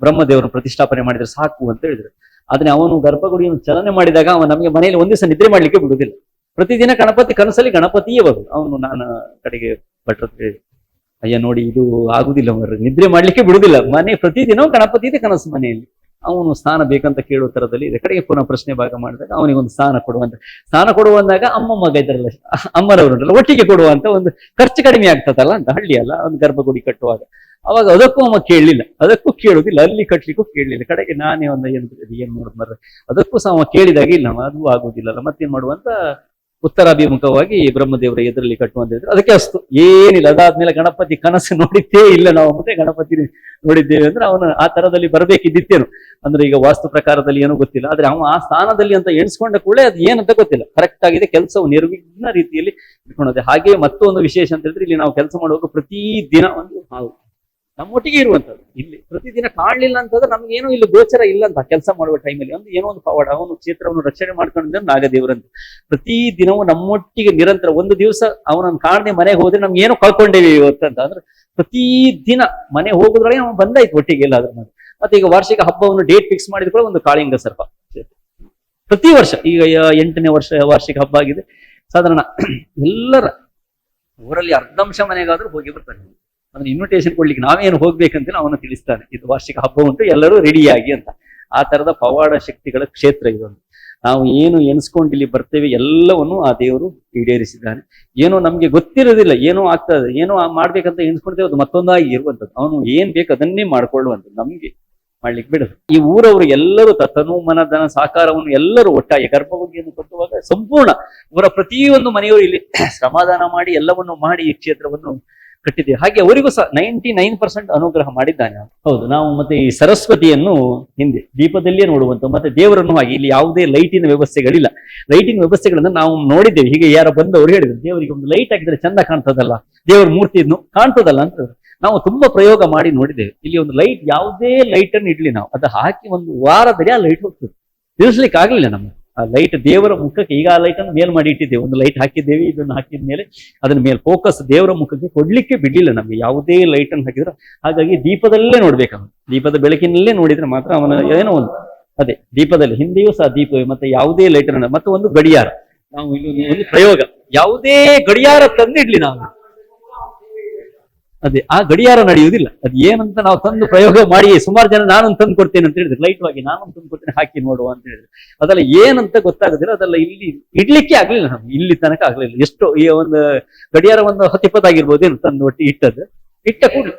ಬ್ರಹ್ಮದೇವರನ್ನು ಪ್ರತಿಷ್ಠಾಪನೆ ಮಾಡಿದ್ರೆ ಸಾಕು ಅಂತ ಹೇಳಿದ್ರು. ಆದ್ರೆ ಅವನು ಗರ್ಭಗುಡಿಯನ್ನು ಚಲನೆ ಮಾಡಿದಾಗ ಅವನು ನಮಗೆ ಮನೆಯಲ್ಲಿ ಒಂದು ದಿವಸ ನಿದ್ರೆ ಮಾಡ್ಲಿಕ್ಕೆ ಬಿಡುದಿಲ್ಲ ಪ್ರತಿದಿನ ಗಣಪತಿ ಕನಸಲ್ಲಿ ಗಣಪತಿಯೇ ಬರುದು ಅವನು ನಾನು ಕಡೆಗೆ ಭಟ್ರಕ್ಕೆ ಅಯ್ಯ ನೋಡಿ ಇದು ಆಗುದಿಲ್ಲ ಮರ ನಿದ್ರೆ ಮಾಡ್ಲಿಕ್ಕೆ ಬಿಡುದಿಲ್ಲ. ಮನೆ ಪ್ರತಿದಿನ ಗಣಪತಿ ಇದೆ ಕನಸು ಮನೆಯಲ್ಲಿ. ಅವನು ಸ್ಥಾನ ಬೇಕಂತ ಕೇಳುವ ತರದಲ್ಲಿ ಇದೆ. ಕಡೆಗೆ ಪುನಃ ಪ್ರಶ್ನೆ ಭಾಗ ಮಾಡಿದಾಗ ಅವನಿಗೆ ಒಂದು ಸ್ಥಾನ ಕೊಡುವಂತ ಸ್ಥಾನ ಕೊಡುವಂದಾಗ ಅಮ್ಮ ಮಗ ಇದ್ದಾರಲ್ಲ ಅಮ್ಮನವರು ಉಂಟಲ್ಲ ಒಟ್ಟಿಗೆ ಕೊಡುವಂತ ಒಂದು ಖರ್ಚು ಕಡಿಮೆ ಆಗ್ತದಲ್ಲ ಅಂತ, ಹಳ್ಳಿ ಅಲ್ಲ, ಒಂದು ಗರ್ಭಗುಡಿ ಕಟ್ಟುವಾಗ. ಅವಾಗ ಅದಕ್ಕೂ ಅಮ್ಮ ಕೇಳಲಿಲ್ಲ. ಅದಕ್ಕೂ ಕೇಳುದಿಲ್ಲ, ಅಲ್ಲಿ ಕಟ್ಲಿಕ್ಕೂ ಕೇಳಲಿಲ್ಲ. ಕಡೆಗೆ ನಾನೇ ಒಂದು ಏನು ಏನ್ ಮಾಡೋದು ಮರ್ರೆ? ಅದಕ್ಕೂ ಸಹ ಅವ ಕೇಳಿದಾಗ, ಇಲ್ಲ, ಅದು ಆಗುದಿಲ್ಲಲ್ಲ, ಮತ್ತೇನ್ ಮಾಡುವಂತ ಉತ್ತರಾಭಿಮುಖವಾಗಿ ಬ್ರಹ್ಮದೇವರ ಎದುರಲ್ಲಿ ಕಟ್ಟುವಂತ ಹೇಳಿದ್ರು ಅದಕ್ಕೆ ಅಸ್ತು ಏನಿಲ್ಲ. ಅದಾದ್ಮೇಲೆ ಗಣಪತಿ ಕನಸು ನೋಡಿದ್ದೇ ಇಲ್ಲ ನಾವು. ಮತ್ತೆ ಗಣಪತಿ ನೋಡಿದ್ದೇವೆ ಅಂದ್ರೆ ಅವನು ಆ ತರದಲ್ಲಿ ಬರಬೇಕಿದ್ದೇನು ಅಂದ್ರೆ ಈಗ ವಾಸ್ತು ಪ್ರಕಾರದಲ್ಲಿ ಏನೂ ಗೊತ್ತಿಲ್ಲ. ಆದ್ರೆ ಅವನು ಆ ಸ್ಥಾನದಲ್ಲಿ ಅಂತ ಎಣಿಸ್ಕೊಂಡ ಕೂಡಲೇ ಅದು ಏನಂತ ಗೊತ್ತಿಲ್ಲ. ಕರೆಕ್ಟ್ ಆಗಿದೆ. ಕೆಲಸವು ನಿರ್ವಿಘ್ನ ರೀತಿಯಲ್ಲಿ ಇಟ್ಕೊಂಡದೆ. ಹಾಗೆ ಮತ್ತೊಂದು ವಿಶೇಷ ಅಂತ ಹೇಳಿದ್ರೆ ಇಲ್ಲಿ ನಾವು ಕೆಲಸ ಮಾಡುವಾಗ ಪ್ರತಿ ದಿನ ಒಂದು ನಮ್ಮೊಟ್ಟಿಗೆ ಇರುವಂತದ್ದು ಇಲ್ಲಿ ಪ್ರತಿದಿನ ಕಾಣಲಿಲ್ಲ ಅಂತಂದ್ರೆ ನಮ್ಗೆ ಏನೋ ಇಲ್ಲಿ ಗೋಚರ ಇಲ್ಲ ಅಂತ ಕೆಲಸ ಮಾಡುವ ಟೈಮಲ್ಲಿ ಒಂದು ಏನೋ ಒಂದು ಪವಾಡ, ಅವನು ಕ್ಷೇತ್ರವನ್ನು ರಕ್ಷಣೆ ಮಾಡ್ಕೊಂಡಿದ್ದ ನಾಗದೇವರಂತ. ಪ್ರತಿ ದಿನವೂ ನಮ್ಮೊಟ್ಟಿಗೆ ನಿರಂತರ ಒಂದು ದಿವಸ ಅವನನ್ನು ಕಾಣದೆ ಮನೆಗೆ ಹೋದ್ರೆ ನಮ್ಗೆ ಏನೋ ಕಳ್ಕೊಂಡೇವಿ ಇವತ್ತು ಅಂತ. ಅಂದ್ರೆ ಪ್ರತಿ ದಿನ ಮನೆ ಹೋಗೋದ್ರೊಳಗೆ ಅವನು ಬಂದಾಯ್ತು ಒಟ್ಟಿಗೆ ಎಲ್ಲಾದ್ರೂ ಮಾಡಿ. ಮತ್ತೆ ಈಗ ವಾರ್ಷಿಕ ಹಬ್ಬವನ್ನು ಡೇಟ್ ಫಿಕ್ಸ್ ಮಾಡಿದ ಕೂಡ ಒಂದು ಕಾಳಿಂಗ ಸರ್ಪ. ಪ್ರತಿ ವರ್ಷ, ಈಗ ಎಂಟನೇ ವರ್ಷ ವಾರ್ಷಿಕ ಹಬ್ಬ ಆಗಿದೆ. ಸಾಧಾರಣ ಎಲ್ಲರ ಊರಲ್ಲಿ ಅರ್ಧಂಶ ಮನೆಗಾದ್ರೂ ಹೋಗಿ ಬರ್ತಾನೆ ಅದನ್ನ ಇನ್ವಿಟೇಷನ್ ಕೊಡ್ಲಿಕ್ಕೆ ನಾವೇನು ಹೋಗ್ಬೇಕಂತ ಅವನು ತಿಳಿಸ್ತಾನೆ. ಇದು ವಾರ್ಷಿಕ ಹಬ್ಬ ಉಂಟು ಎಲ್ಲರೂ ರೆಡಿಯಾಗಿ ಅಂತ. ಆ ತರದ ಪವಾಡ ಶಕ್ತಿಗಳ ಕ್ಷೇತ್ರ ಇದೊಂದು ನಾವು ಏನು ಎಣಿಸ್ಕೊಂಡು ಇಲ್ಲಿ ಬರ್ತೇವೆ ಎಲ್ಲವನ್ನು ಆ ದೇವರು ಈಡೇರಿಸಿದ್ದಾನೆ ಏನೋ ನಮ್ಗೆ ಗೊತ್ತಿರೋದಿಲ್ಲ, ಏನೋ ಆಗ್ತದೆ ಏನೋ ಮಾಡ್ಬೇಕಂತ ಎಣಿಸ್ಕೊಳ್ತೇವೆ ಅದು ಮತ್ತೊಂದಾಗಿ ಇರುವಂತದ್ದು ಅವನು ಏನ್ ಬೇಕು ಅದನ್ನೇ ಮಾಡ್ಕೊಳ್ಳುವಂಥದ್ದು ನಮ್ಗೆ. ಮಾಡ್ಲಿಕ್ಕೆ ಬಿಡದು. ಈ ಊರವರು ಎಲ್ಲರೂ ತನು, ಮನ, ಧನ, ಸಾಕಾರವನ್ನು ಎಲ್ಲರೂ ಒಟ್ಟಾಗಿ ಗರ್ಭಗುಡಿಯನ್ನು ಕಟ್ಟುವಾಗ ಸಂಪೂರ್ಣ ಇವರ ಪ್ರತಿಯೊಂದು ಮನೆಯವರು ಇಲ್ಲಿ ಶ್ರಮಾದಾನ ಮಾಡಿ ಎಲ್ಲವನ್ನು ಮಾಡಿ ಈ ಕ್ಷೇತ್ರವನ್ನು ಕಟ್ಟಿದ್ದೇವೆ. ಹಾಗೆ ಅವರಿಗೂ ಸಹ ನೈಂಟಿ ನೈನ್ ಪರ್ಸೆಂಟ್ ಅನುಗ್ರಹ ಮಾಡಿದ್ದಾನೆ. ಹೌದು, ನಾವು ಮತ್ತೆ ಈ ಸರಸ್ವತಿಯನ್ನು ಹಿಂದೆ, ದೀಪದಲ್ಲಿಯೇ ನೋಡುವಂತ ಮತ್ತೆ ದೇವರನ್ನು ಹಾಗೆ, ಇಲ್ಲಿ ಯಾವುದೇ ಲೈಟಿನ ವ್ಯವಸ್ಥೆಗಳಿಲ್ಲ. ಲೈಟಿನ ವ್ಯವಸ್ಥೆಗಳನ್ನು ನಾವು ನೋಡಿದ್ದೇವೆ. ಹೀಗೆ ಯಾರೋ ಬಂದವರು ಹೇಳಿದ್ರು, ದೇವರಿಗೆ ಒಂದು ಲೈಟ್ ಹಾಕಿದ್ರೆ ಚಂದ ಕಾಣ್ತದಲ್ಲ, ದೇವರ ಮೂರ್ತಿಯನ್ನು ಕಾಣ್ತದಲ್ಲ ಅಂತ ನಾವು ತುಂಬಾ ಪ್ರಯೋಗ ಮಾಡಿ ನೋಡಿದ್ದೇವೆ. ಇಲ್ಲಿ ಒಂದು ಲೈಟ್ ಯಾವುದೇ ಲೈಟ್ ಅನ್ನು ಇಡ್ಲಿ ನಾವು. ಅದು ಹಾಕಿ ಒಂದು ವಾರದಲ್ಲಿ ಆ ಲೈಟ್ ಹೋಗ್ತದೆ. ತಿಳಿಸ್ಲಿಕ್ಕೆ ಆಗ್ಲಿಲ್ಲ ನಮ್ಗೆ. ಆ ಲೈಟ್ ದೇವರ ಮುಖಕ್ಕೆ ಈಗ ಆ ಲೈಟ್ ಅನ್ನು ಮೇಲ್ ಮಾಡಿ ಇಟ್ಟಿದ್ದೇವೆ. ಒಂದು ಲೈಟ್ ಹಾಕಿದ್ದೇವೆ, ಇದನ್ನು ಹಾಕಿದ ಮೇಲೆ ಅದನ್ನ ಮೇಲೆ ಫೋಕಸ್ ದೇವರ ಮುಖಕ್ಕೆ ಕೊಡ್ಲಿಕ್ಕೆ ಬಿಡ್ಲಿಲ್ಲ ನಮ್ಗೆ. ಯಾವುದೇ ಲೈಟ್ ಅನ್ನು ಹಾಕಿದ್ರೆ. ಹಾಗಾಗಿ ದೀಪದಲ್ಲೇ ನೋಡ್ಬೇಕು ದೀಪದ ಬೆಳಕಿನಲ್ಲೇ ನೋಡಿದ್ರೆ ಮಾತ್ರ ಅವನ ಏನೋ ಒಂದು. ಅದೇ, ದೀಪದಲ್ಲಿ ಹಿಂದೆಯೂ ಸಹ ದೀಪ, ಮತ್ತೆ ಯಾವುದೇ ಲೈಟ್ ಮತ್ತೆ ಒಂದು ಗಡಿಯಾರ. ನಾವು ಇಲ್ಲಿ ಒಂದು ಪ್ರಯೋಗ. ಯಾವುದೇ ಗಡಿಯಾರ ತಂದಿಡ್ಲಿ ನಾವು. ಅದೇ, ಆ ಗಡಿಯಾರ ನಡೆಯುವುದಿಲ್ಲ. ಅದು ಏನಂತ ನಾವು ತಂದು ಪ್ರಯೋಗ ಮಾಡಿ ಸುಮಾರು ಜನ ನಾನು ತಂದು ಕೊಡ್ತೇನೆ ಅಂತ ಹೇಳಿದ್ರೆ. ಲೈಟ್ ಆಗಿ ನಾನು ತಂದು ಕೊಡ್ತೇನೆ, ಹಾಕಿ ನೋಡುವ ಅಂತ ಹೇಳಿದ್ರೆ. ಅದೆಲ್ಲ ಏನಂತ ಗೊತ್ತಾಗುದಿಲ್ಲ. ಅದೆಲ್ಲ ಇಲ್ಲಿ ಇಡ್ಲಿಕ್ಕೆ ಆಗ್ಲಿಲ್ಲ ನಮ್ಗೆ. ಇಲ್ಲಿ ತನಕ ಆಗ್ಲಿಲ್ಲ. ಎಷ್ಟೋ ಈ ಒಂದು ಗಡಿಯಾರ ಒಂದು ಹತ್ತಿಪ್ಪತ್ತಾಗಿರ್ಬೋದೇನು ತಂದು ಒಟ್ಟಿ ಇಟ್ಟದ್ದು. ಇಟ್ಟ ಕೂಡಲೇ.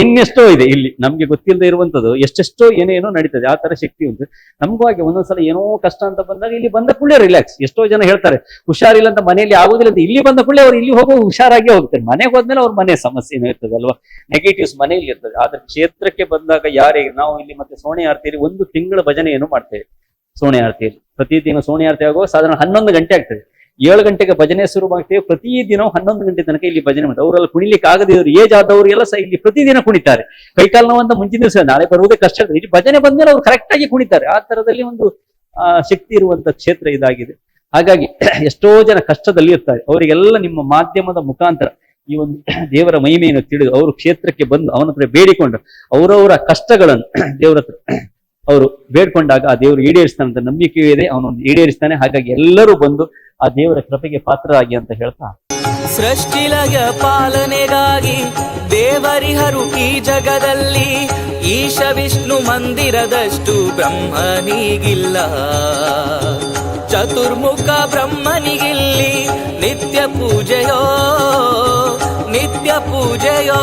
ಇನ್ನೆಷ್ಟೋ ಇದೆ ಇಲ್ಲಿ. ನಮ್ಗೆ ಗೊತ್ತಿಲ್ಲದೆ ಇರುವಂತದ್ದು ಎಷ್ಟೆಷ್ಟೋ ಏನೇನೋ ನಡೀತದೆ. ಆ ತರ ಶಕ್ತಿ ಉಂಟು. ನಮಗೂ ಹಾಗೆ ಒಂದೊಂದ್ಸಲ ಏನೋ ಕಷ್ಟ ಅಂತ ಬಂದಾಗ ಇಲ್ಲಿ ಬಂದ ಕೂಡಲೇ ರಿಲ್ಯಾಕ್ಸ್ ಎಷ್ಟೋ ಜನ ಹೇಳ್ತಾರೆ, ಹುಷಾರಿಲ್ಲ ಅಂತ ಮನೆಯಲ್ಲಿ ಆಗುದಿಲ್ಲ ಅಂತ. ಇಲ್ಲಿ ಬಂದ ಕೂಡಲೇ ಅವ್ರು ಇಲ್ಲಿ ಹೋಗೋ ಹುಷಾರಾಗಿ ಹೋಗ್ತಾರೆ ಮನೆಗೆ ಹೋದ್ಮೇಲೆ ಅವ್ರ ಮನೆ ಸಮಸ್ಯೆನೂ ಏನೋ ಇರ್ತದೆ ಅಲ್ವಾ? ನೆಗೆಟಿವ್ಸ್ ಮನೆಯಲ್ಲಿ ಇರ್ತದೆ. ಆದ್ರೆ ಕ್ಷೇತ್ರಕ್ಕೆ ಬಂದಾಗ ಯಾರಿಗೆ, ನಾವು ಇಲ್ಲಿ ಮತ್ತೆ ಸೋಣೆ ಆರ್ತಿಯಲ್ಲಿ ಒಂದು ತಿಂಗಳ ಭಜನೆಯನ್ನು ಮಾಡ್ತೇವೆ. ಸೋಣೆ ಆರತಿಯಲ್ಲಿ. ಪ್ರತಿದಿನ ಸೋಣೆ ಆರ್ತಿ ಆಗುವಾಗ ಸಾಧಾರಣ ಹನ್ನೊಂದು ಗಂಟೆ ಆಗ್ತದೆ. ಏಳು ಗಂಟೆಗೆ ಭಜನೆ ಶುರು ಮಾಡ್ತೇವೆ. ಪ್ರತಿದಿನ ಹನ್ನೊಂದು ಗಂಟೆ ತನಕ ಇಲ್ಲಿ ಭಜನೆ ಮಾಡ್ತಾರೆ ಅವರೆಲ್ಲ ಕುಣಿಲಿಕ್ಕೆ ಆಗದಿದ್ರು ಏಜ್ ಆದವರಿಗೆಲ್ಲ ಸಹ ಇಲ್ಲಿ ಪ್ರತಿದಿನ ಕುಣಿತಾರೆ. ಕೈಕಾಲು ನೋವಂತ ಮುಂಚಿನ ದಿವಸ ನಾಳೆ ಬರುವುದೇ ಕಷ್ಟ. ಇಲ್ಲಿ ಭಜನೆ ಬಂದ್ಮೇಲೆ ಅವ್ರು ಕರೆಕ್ಟ್ ಆಗಿ ಕುಣಿತಾರೆ. ಆ ತರದಲ್ಲಿ ಒಂದು ಶಕ್ತಿ ಇರುವಂತ ಕ್ಷೇತ್ರ ಇದಾಗಿದೆ. ಹಾಗಾಗಿ ಎಷ್ಟೋ ಜನ ಕಷ್ಟದಲ್ಲಿ ಇರ್ತಾರೆ. ಅವರಿಗೆಲ್ಲ ನಿಮ್ಮ ಮಾಧ್ಯಮದ ಮುಖಾಂತರ ಈ ಒಂದು ದೇವರ ಮಹಿಮೆಯನ್ನು ತಿಳಿದು ಅವರು ಕ್ಷೇತ್ರಕ್ಕೆ ಬಂದು ಅವನ ಹತ್ರ ಬೇಡಿಕೊಂಡು ಅವರವರ ಕಷ್ಟಗಳನ್ನು ದೇವರ ಹತ್ರ ಅವರು ಬೇಡ್ಕೊಂಡಾಗ ಆ ದೇವರು ಈಡೇರಿಸ್ತಾನೆ ಅಂತ ನಂಬಿಕೆಯೂ ಇದೆ, ಅವನು ಈಡೇರಿಸ್ತಾನೆ. ಹಾಗಾಗಿ ಎಲ್ಲರೂ ಬಂದು ಆ ದೇವರ ಕೃಪೆಗೆ ಪಾತ್ರರಾಗಿ ಅಂತ ಹೇಳ್ತಾ. ಸೃಷ್ಟಿಲಯ ಪಾಲನೆಗಾಗಿ ದೇವರಿಹರು ಈ ಜಗದಲ್ಲಿ, ಈಶ ವಿಷ್ಣು ಮಂದಿರದಷ್ಟು ಬ್ರಹ್ಮನಿಗಿಲ್ಲ. ಚತುರ್ಮುಖ ಬ್ರಹ್ಮನಿಗಿಲ್ಲಿ ನಿತ್ಯ ಪೂಜೆಯೋ ನಿತ್ಯ ಪೂಜೆಯೋ.